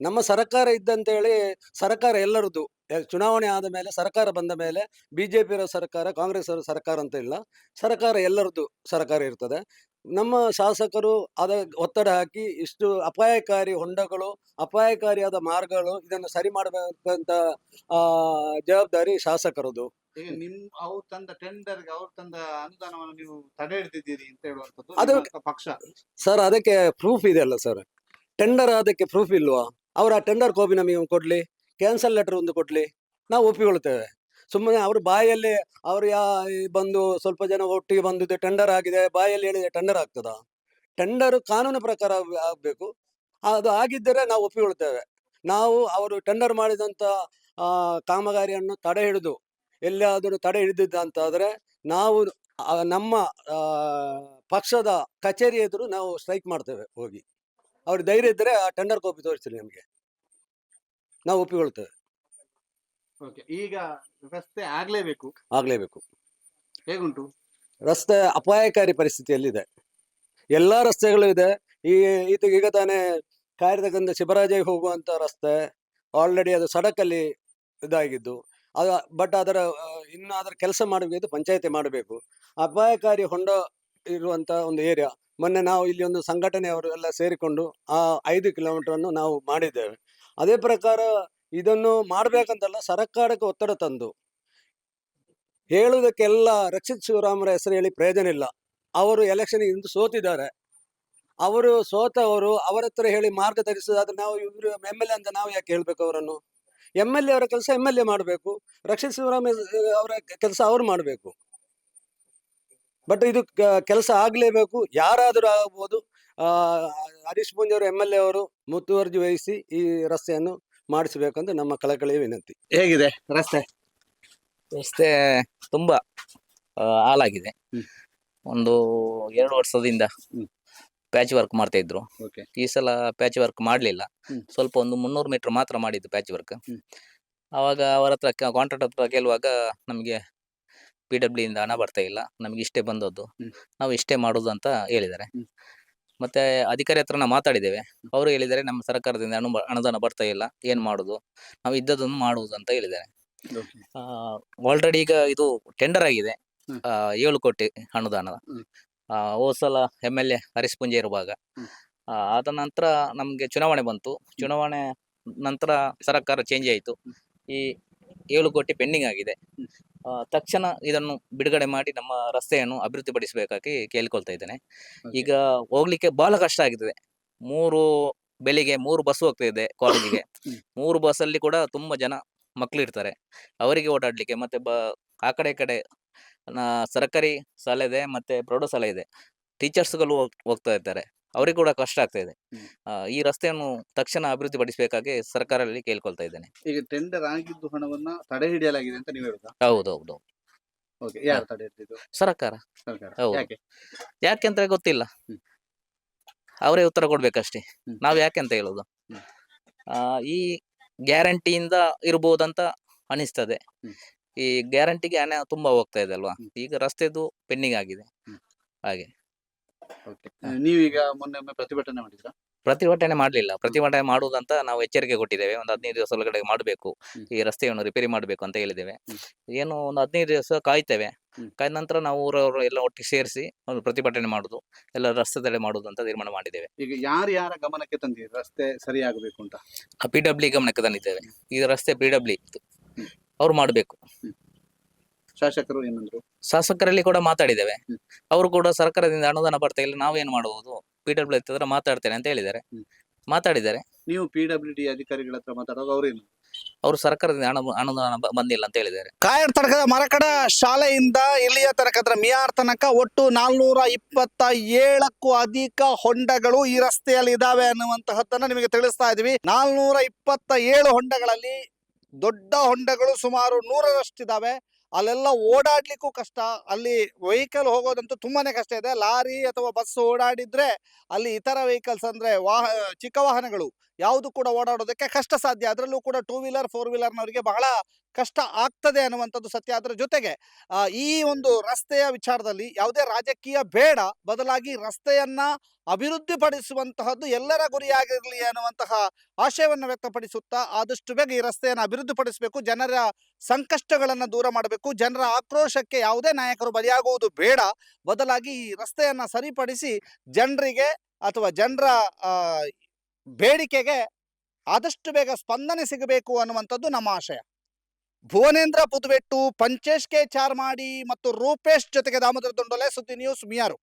ನಮ್ಮ ಸರ್ಕಾರ ಇದ್ದಂತೇಳಿ ಸರ್ಕಾರ ಎಲ್ಲರದ್ದು ಚುನಾವಣೆ ಆದ ಮೇಲೆ ಸರ್ಕಾರ ಬಂದ ಮೇಲೆ ಬಿಜೆಪಿ ಇರೋ ಸರ್ಕಾರ ಕಾಂಗ್ರೆಸ್ ಸರ್ಕಾರ ಅಂತ ಇಲ್ಲ. ಸರ್ಕಾರ ಎಲ್ಲರದ್ದು ಸರ್ಕಾರ ಇರ್ತದೆ. ನಮ್ಮ ಶಾಸಕರು ಅದ ಒತ್ತಡ ಹಾಕಿ ಇಷ್ಟು ಅಪಾಯಕಾರಿ ಹೊಂಡಗಳು ಅಪಾಯಕಾರಿಯಾದ ಮಾರ್ಗಗಳು ಇದನ್ನು ಸರಿ ಮಾಡಬೇಕಂತ ಆ ಜವಾಬ್ದಾರಿ ಶಾಸಕರದು. ನಿಮ್ ಅವ್ರು ತಂದ ಟೆಂಡರ್ ಅವ್ರು ತಂದ ಅನುದಾನವನ್ನು ನೀವು ತಡೆ ಹಿಡಿದಿದ್ದೀರಿ ಅಂತ ಹೇಳುವಂತದ್ದು ಅದು- ಪಕ್ಷ. ಸರ್ ಅದಕ್ಕೆ ಪ್ರೂಫ್ ಇದೆ ಅಲ್ಲ ಸರ್. ಟೆಂಡರ್ ಅದಕ್ಕೆ ಪ್ರೂಫ್ ಇಲ್ವಾ? ಅವರ ಟೆಂಡರ್ ಕಾಪಿ ನಮಗೆ ಕೊಡಲಿ ಕ್ಯಾನ್ಸಲ್ ಲೆಟರ್ ಒಂದು ಕೊಡಲಿ, ನಾವು ಒಪ್ಪಿಕೊಳ್ತೇವೆ ಸುಮ್ಮನೆ ಅವ್ರ ಬಾಯಲ್ಲಿ ಅವರು ಯಾ ಬಂದು ಸ್ವಲ್ಪ ಜನ ಒಟ್ಟಿಗೆ ಬಂದಿದೆ ಟೆಂಡರ್ ಆಗಿದೆ, ಬಾಯಲ್ಲಿ ಹೇಳಿದೆ ಟೆಂಡರ್ ಆಗ್ತದ? ಟೆಂಡರ್ ಕಾನೂನು ಪ್ರಕಾರ ಆಗಬೇಕು. ಅದು ಆಗಿದ್ದರೆ ನಾವು ಒಪ್ಪಿಕೊಳ್ತೇವೆ ನಾವು ಅವರು ಟೆಂಡರ್ ಮಾಡಿದಂಥ ಕಾಮಗಾರಿಯನ್ನು ತಡೆ ಹಿಡಿದು ಎಲ್ಲಾದರೂ ತಡೆ ಹಿಡಿದಿದ್ದ ಅಂತಾದರೆ ನಾವು ನಮ್ಮ ಪಕ್ಷದ ಕಚೇರಿ ಎದುರು ನಾವು ಸ್ಟ್ರೈಕ್ ಮಾಡ್ತೇವೆ ಹೋಗಿ. ಅವ್ರ ಧೈರ್ಯ ಇದ್ದರೆ ಆ ಟೆಂಡರ್ ಕಾಪಿ ತೋರಿಸ್ತೀನಿ ನಮಗೆ. ನಾವು ಒಪ್ಪಿಕೊಳ್ತೇವೆ. ಓಕೆ ಈಗ ರಸ್ತೆ ಆಗ್ಲೇಬೇಕು. ಆಗ್ಲೇಬೇಕು. ಹೇಗುಂಟು? ರಸ್ತೆ ಅಪಾಯಕಾರಿ ಪರಿಸ್ಥಿತಿಯಲ್ಲಿದೆ. ಎಲ್ಲ ರಸ್ತೆಗಳು ಇದೆ. ಈ ಈತ ಈಗ ತಾನೇ ಕಾಯ್ದಕ್ಕಂತ ಶಿವರಾಜಯ್ಯ ಹೋಗುವಂತ ರಸ್ತೆ ಆಲ್ರೆಡಿ ಅದು ಸಡಕಲ್ಲಿ ಇದಾಗಿದ್ದು. ಅದು ಬಟ್ ಅದರ ಇನ್ನು ಅದರ ಕೆಲಸ ಮಾಡಬೇಕು ಪಂಚಾಯತಿ ಮಾಡಬೇಕು. ಅಪಾಯಕಾರಿ ಹೊಂಡ ಇರುವಂತ ಒಂದು ಏರಿಯಾ ಮೊನ್ನೆ ನಾವು ಇಲ್ಲಿ ಒಂದು ಸಂಘಟನೆಯವರು ಎಲ್ಲ ಸೇರಿಕೊಂಡು ಆ ಐದು ಕಿಲೋಮೀಟರ್ ಅನ್ನು ನಾವು ಮಾಡಿದ್ದೇವೆ. ಅದೇ ಪ್ರಕಾರ ಇದನ್ನು ಮಾಡಬೇಕಂತಲ್ಲ ಸರ್ಕಾರಕ್ಕೆ ಒತ್ತಡ ತಂದು. ಹೇಳುವುದಕ್ಕೆಲ್ಲ ರಕ್ಷಿತ್ ಶಿವರಾಮರ ಹೆಸರು ಹೇಳಿ ಪ್ರಯೋಜನ ಇಲ್ಲ. ಅವರು ಎಲೆಕ್ಷನ್ ಇಂದು ಸೋತಿದ್ದಾರೆ. ಅವರು ಸೋತವರು ಅವರ ಹತ್ರ ಹೇಳಿ ಮಾರ್ಗ ಧರಿಸೋದಾದ್ರೆ ನಾವು ಇವರು ಎಂ ಎಲ್ ಎ ಅಂತ ನಾವು ಯಾಕೆ ಹೇಳ್ಬೇಕು ಅವರನ್ನು? ಎಂ ಎಲ್ ಎ ಅವರ ಕೆಲಸ ಎಂ ಎಲ್ ಎ ಮಾಡಬೇಕು. ರಕ್ಷಿತ್ ಶಿವರಾಮ ಅವರ ಕೆಲಸ ಅವ್ರು ಮಾಡಬೇಕು. ಬಟ್ ಇದು ಕೆಲಸ ಆಗ್ಲೇಬೇಕು. ಯಾರಾದರೂ ಆಗ್ಬೋದು ಆ, ಹರೀಶ್ ಪೂಂಜ್ ಅವರು ಎಂ ಎಲ್ ಎ ಅವರು ಮುತುವರ್ಜಿ ವಹಿಸಿ ಈ ರಸ್ತೆಯನ್ನು ಮಾಡಿಸಬೇಕಂತ ನಮ್ಮ ಕಳಕಳಿಯ ವಿನಂತಿ. ಹೇಗಿದೆ? ರಸ್ತೆ. ರಸ್ತೆ ತುಂಬಾ ಆ, ಹಾಳಾಗಿದೆ. ಹ್ಮ್. ಒಂದು ಎರಡು ವರ್ಷದಿಂದ ಹ್ಮ್. ಪ್ಯಾಚ್ ವರ್ಕ್ ಮಾಡ್ತಾ ಇದ್ರು. ಓಕೆ ಈ ಸಲ ಪ್ಯಾಚ್ ವರ್ಕ್ ಮಾಡಲಿಲ್ಲ. ಹ್ಮ್. ಸ್ವಲ್ಪ ಒಂದು ಮುನ್ನೂರು ಮೀಟರ್ ಮಾತ್ರ ಮಾಡಿದ್ದು ಪ್ಯಾಚ್ ವರ್ಕ್ ಹ್ಮ್. ಅವಾಗ ಅವರ ಹತ್ರ ಕಾಂಟ್ರಾಕ್ಟ್ ಹತ್ರ ಕೇಳುವಾಗ ನಮಗೆ ಪಿ ಡಬ್ಲ್ಯೂ ಇಂದ ಹಣ ಬರ್ತಾ ಇಲ್ಲ. ನಮಗೆ ಇಷ್ಟೇ ಬಂದದ್ದು. ಹ್ಮ್. ನಾವು ಇಷ್ಟೇ ಮಾಡುದು ಅಂತ ಹೇಳಿದ್ದಾರೆ. ಹ್ಮ್. ಮತ್ತೆ ಅಧಿಕಾರಿ ಹತ್ರ ನಾವು ಮಾತಾಡಿದ್ದೇವೆ. ಅವರು ಹೇಳಿದ್ದಾರೆ ನಮ್ಮ ಸರ್ಕಾರದಿಂದ ಅನು ಅನುದಾನ ಬರ್ತಾ ಇಲ್ಲ. ಏನ್ ಮಾಡುದು? ನಾವು ಇದ್ದದನ್ನು ಮಾಡುವುದು ಅಂತ ಹೇಳಿದ್ದಾರೆ. ಆಲ್ರೆಡಿ ಈಗ ಇದು ಟೆಂಡರ್ ಆಗಿದೆ. ಹ್ಮ್. ಆ, ಏಳು ಕೋಟಿ ಅನುದಾನದ ಹ್ಮ್. ಆ, ಹೋದ್ ಸಲ M L A Harish Poonja ಇರುವಾಗ. ಹ್ಮ್. ಆ, ಆದ ನಂತರ ನಮಗೆ ಚುನಾವಣೆ ಬಂತು. ಚುನಾವಣೆ ನಂತರ ಸರ್ಕಾರ ಚೇಂಜ್ ಆಯಿತು. ಈ ಏಳು ಕೋಟಿ ಪೆಂಡಿಂಗ್ ಆಗಿದೆ. ತಕ್ಷಣ ಇದನ್ನು ಬಿಡುಗಡೆ ಮಾಡಿ ನಮ್ಮ ರಸ್ತೆಯನ್ನು ಅಭಿವೃದ್ಧಿಪಡಿಸಬೇಕಾಗಿ ಕೇಳಿಕೊಳ್ತಾ ಇದ್ದೇನೆ. ಈಗ ಹೋಗ್ಲಿಕ್ಕೆ ಬಹಳ ಕಷ್ಟ ಆಗಿದೆ. ಮೂರು ಬೆಳಿಗ್ಗೆ ಮೂರು ಬಸ್ ಹೋಗ್ತಾ ಇದೆ ಕಾಲೇಜಿಗೆ. <coughs> ಮೂರು ಬಸ್ ಅಲ್ಲಿ ಕೂಡ ತುಂಬಾ ಜನ ಮಕ್ಳು ಇರ್ತಾರೆ. ಅವರಿಗೆ ಓಡಾಡ್ಲಿಕ್ಕೆ ಮತ್ತೆ ಬ ಆ ಕಡೆ ಈ ಕಡೆ ಸರ್ಕಾರಿ ಶಾಲೆ ಇದೆ ಮತ್ತೆ ಪ್ರೌಢಶಾಲೆ ಇದೆ. ಟೀಚರ್ಸ್ಗಳು ಹೋಗ್ತಾ ಇರ್ತಾರೆ. ಅವರಿಗೆ ಕೂಡ ಕಷ್ಟ ಆಗ್ತಾ ಇದೆ. ಆ, ಈ ರಸ್ತೆಯನ್ನು ತಕ್ಷಣ ಅಭಿವೃದ್ಧಿ ಪಡಿಸಬೇಕಾಗಿ ಸರ್ಕಾರದಲ್ಲಿ ಕೇಳ್ಕೊಳ್ತಾ ಇದ್ದೇನೆ ಈಗ ಟೆಂಡರ್ ಆಗಿದ್ದು ಹಣವನ್ನ ತಡೆ ಹಿಡಿಯಲಾಗಿದೆ ಅಂತ ನೀವು ಹೇಳುದಾ ಹೌದು ಹೌದು ಓಕೆ ಯಾರು ತಡೆ ಹಿಡಿದಿದ್ದು ಸರ್ಕಾರ ಸರ್ಕಾರ ಹೌದು. ಯಾಕೆ ಅಂತ ಗೊತ್ತಿಲ್ಲ ಹ್ಮ್. ಅವರೇ ಉತ್ತರ ಕೊಡ್ಬೇಕಷ್ಟೇ ಹ್ಮ್. ಯಾಕೆ ಅಂತ ಹೇಳುದು ಹ್ಮ್. ಆ, ಈ ಗ್ಯಾರಂಟಿಯಿಂದ ಇರ್ಬೋದಂತ ಅನಿಸ್ತದೆ ಹ್ಮ್. ಈ ಗ್ಯಾರಂಟಿಗೆ ಹಣ ತುಂಬಾ ಹೋಗ್ತಾ ಇದೆ ಅಲ್ವಾ ಹ್ಮ್. ಈಗ ರಸ್ತೆದು ಪೆಂಡಿಂಗ್ ಆಗಿದೆ ಹ್ಮ್. ಹಾಗೆ ನೀವೀಗ ಮೊನ್ನೆ ಪ್ರತಿಭಟನೆ ಮಾಡಿದ್ರ? ಪ್ರತಿಭಟನೆ ಮಾಡಲಿಲ್ಲ. ಪ್ರತಿಭಟನೆ ಮಾಡುವುದಂತ ನಾವು ಎಚ್ಚರಿಕೆ ಕೊಟ್ಟಿದ್ದೇವೆ. ಒಂದು ಹದಿನೈದು ದಿವಸ ಒಳಗಡೆ ಮಾಡಬೇಕು. ಈ ರಸ್ತೆಯನ್ನು ರಿಪೇರಿ ಮಾಡಬೇಕು ಅಂತ ಹೇಳಿದ್ದೇವೆ. ಏನು ಒಂದು ಹದಿನೈದು ದಿವಸ ಕಾಯ್ತೇವೆ. ಕಾಯ್ದ ನಂತರ ನಾವು ಊರವರು ಎಲ್ಲ ಒಟ್ಟಿಗೆ ಸೇರಿಸಿ ಒಂದು ಪ್ರತಿಭಟನೆ ಮಾಡುದು ಎಲ್ಲ ರಸ್ತೆ ತಡೆ ಮಾಡುದು ಅಂತ ತೀರ್ಮಾನ ಮಾಡಿದ್ದೇವೆ. ಈಗ ಯಾರು ಯಾರ ಗಮನಕ್ಕೆ ತಂದಿರಿ? ರಸ್ತೆ ಸರಿಯಾಗಬೇಕು ಅಂತ. ಪಿ ಡಬ್ಲ್ಯೂ ಗಮನಕ್ಕೆ ತಂದಿದ್ದೇವೆ. ಈ ರಸ್ತೆ ಪಿ ಡಬ್ಲ್ಯೂ ಹ್ಮ್. ಅವ್ರು ಮಾಡಬೇಕು. ಶಾಸಕರು ಏನಂದ್ರು? ಶಾಸಕರಲ್ಲಿ ಕೂಡ ಮಾತಾಡಿದ್ದೇವೆ. ಅವರು ಕೂಡ ಸರ್ಕಾರದಿಂದ ಅನುದಾನ ಬರ್ತಾ ಇಲ್ಲ ನಾವೇನು ಮಾಡಬಹುದು ಪಿ ಡಬ್ಲ್ಯೂ ಹತ್ರ ಮಾತಾಡ್ತೇನೆ ಅಂತ ಹೇಳಿದ್ದಾರೆ. ಮಾತಾಡಿದ್ದಾರೆ. ನೀವು ಪಿ ಡಬ್ಲ್ಯೂ ಡಿ ಅಧಿಕಾರಿಗಳ ಹತ್ರ ಮಾತಾಡುವಾಗ ಅವ್ರೇನು ಅವರು ಸರ್ಕಾರದಿಂದ ಹಣ ಅನುದಾನ ಬ- ಬಂದಿಲ್ಲ ಅಂತ ಹೇಳಿದ್ದಾರೆ. ಕಾಯರ್ ತಡಕದ ಮರಕಡ ಶಾಲೆಯಿಂದ ಇಲ್ಲಿಯ ತನಕ ಅಂದ್ರೆ ಮಿಯಾರ್ ತನಕ ಒಟ್ಟು ನಾಲ್ನೂರ ಇಪ್ಪತ್ತ ಏಳಕ್ಕೂ ಅಧಿಕ ಹೊಂಡಗಳು ಈ ರಸ್ತೆಯಲ್ಲಿ ಇದಾವೆ ಅನ್ನುವಂತಹದ್ದನ್ನ ನಿಮಗೆ ತಿಳಿಸ್ತಾ ಇದೀವಿ ನಾಲ್ನೂರ ಇಪ್ಪತ್ತ ಏಳು ಹೊಂಡಗಳಲ್ಲಿ ದೊಡ್ಡ ಹೊಂಡಗಳು ಸುಮಾರು ನೂರರಷ್ಟಿದಾವೆ ಅಲ್ಲೆಲ್ಲ ಓಡಾಡ್ಲಿಕ್ಕೂ ಕಷ್ಟ. ಅಲ್ಲಿ ವೆಹಿಕಲ್ ಹೋಗೋದಂತೂ ತುಂಬಾನೇ ಕಷ್ಟ ಇದೆ. ಲಾರಿ ಅಥವಾ ಬಸ್ ಓಡಾಡಿದ್ರೆ ಅಲ್ಲಿ ಇತರ ವೆಹಿಕಲ್ಸ್ ಅಂದ್ರೆ ವಾಹ, ಚಿಕ್ಕ ವಾಹನಗಳು. ಯಾವುದು ಕೂಡ ಓಡಾಡೋದಕ್ಕೆ ಕಷ್ಟ ಸಾಧ್ಯ. ಅದರಲ್ಲೂ ಕೂಡ ಟೂ ವೀಲರ್ ಫೋರ್ ವೀಲರ್ನವರಿಗೆ ಬಹಳ ಕಷ್ಟ ಆಗ್ತದೆ ಅನ್ನುವಂಥದ್ದು ಸತ್ಯ. ಅದರ ಜೊತೆಗೆ ಈ ಒಂದು ರಸ್ತೆಯ ವಿಚಾರದಲ್ಲಿ ಯಾವುದೇ ರಾಜಕೀಯ ಬೇಡ. ಬದಲಾಗಿ ರಸ್ತೆಯನ್ನ ಅಭಿವೃದ್ಧಿಪಡಿಸುವಂತಹದ್ದು ಎಲ್ಲರ ಗುರಿಯಾಗಿರಲಿ ಅನ್ನುವಂತಹ ಆಶಯವನ್ನು ವ್ಯಕ್ತಪಡಿಸುತ್ತಾ ಆದಷ್ಟು ಬೇಗ ಈ ರಸ್ತೆಯನ್ನು ಅಭಿವೃದ್ಧಿಪಡಿಸಬೇಕು. ಜನರ ಸಂಕಷ್ಟಗಳನ್ನು ದೂರ ಮಾಡಬೇಕು. ಜನರ ಆಕ್ರೋಶಕ್ಕೆ ಯಾವುದೇ ನಾಯಕರು ಬಲಿಯಾಗುವುದು ಬೇಡ. ಬದಲಾಗಿ ಈ ರಸ್ತೆಯನ್ನು ಸರಿಪಡಿಸಿ ಜನರಿಗೆ ಅಥವಾ ಜನರ ಬೇಡಿಕೆಗೆ ಆದಷ್ಟು ಬೇಗ ಸ್ಪಂದನೆ ಸಿಗಬೇಕು ಅನ್ನುವಂಥದ್ದು ನಮ್ಮ ಆಶಯ. ಭುವನೇಂದ್ರ ಪುದುವೆಟ್ಟು ಪಂಚೇಶ್ ಕೆ ಚಾರ್ಮಾಡಿ ಮತ್ತು ರೂಪೇಶ್ ಜೊತೆಗೆ ದಾಮೋದರ ದೊಂಡೊಲೆ ಸುದ್ದಿ ನ್ಯೂಸ್ ಮಿಯಾರು.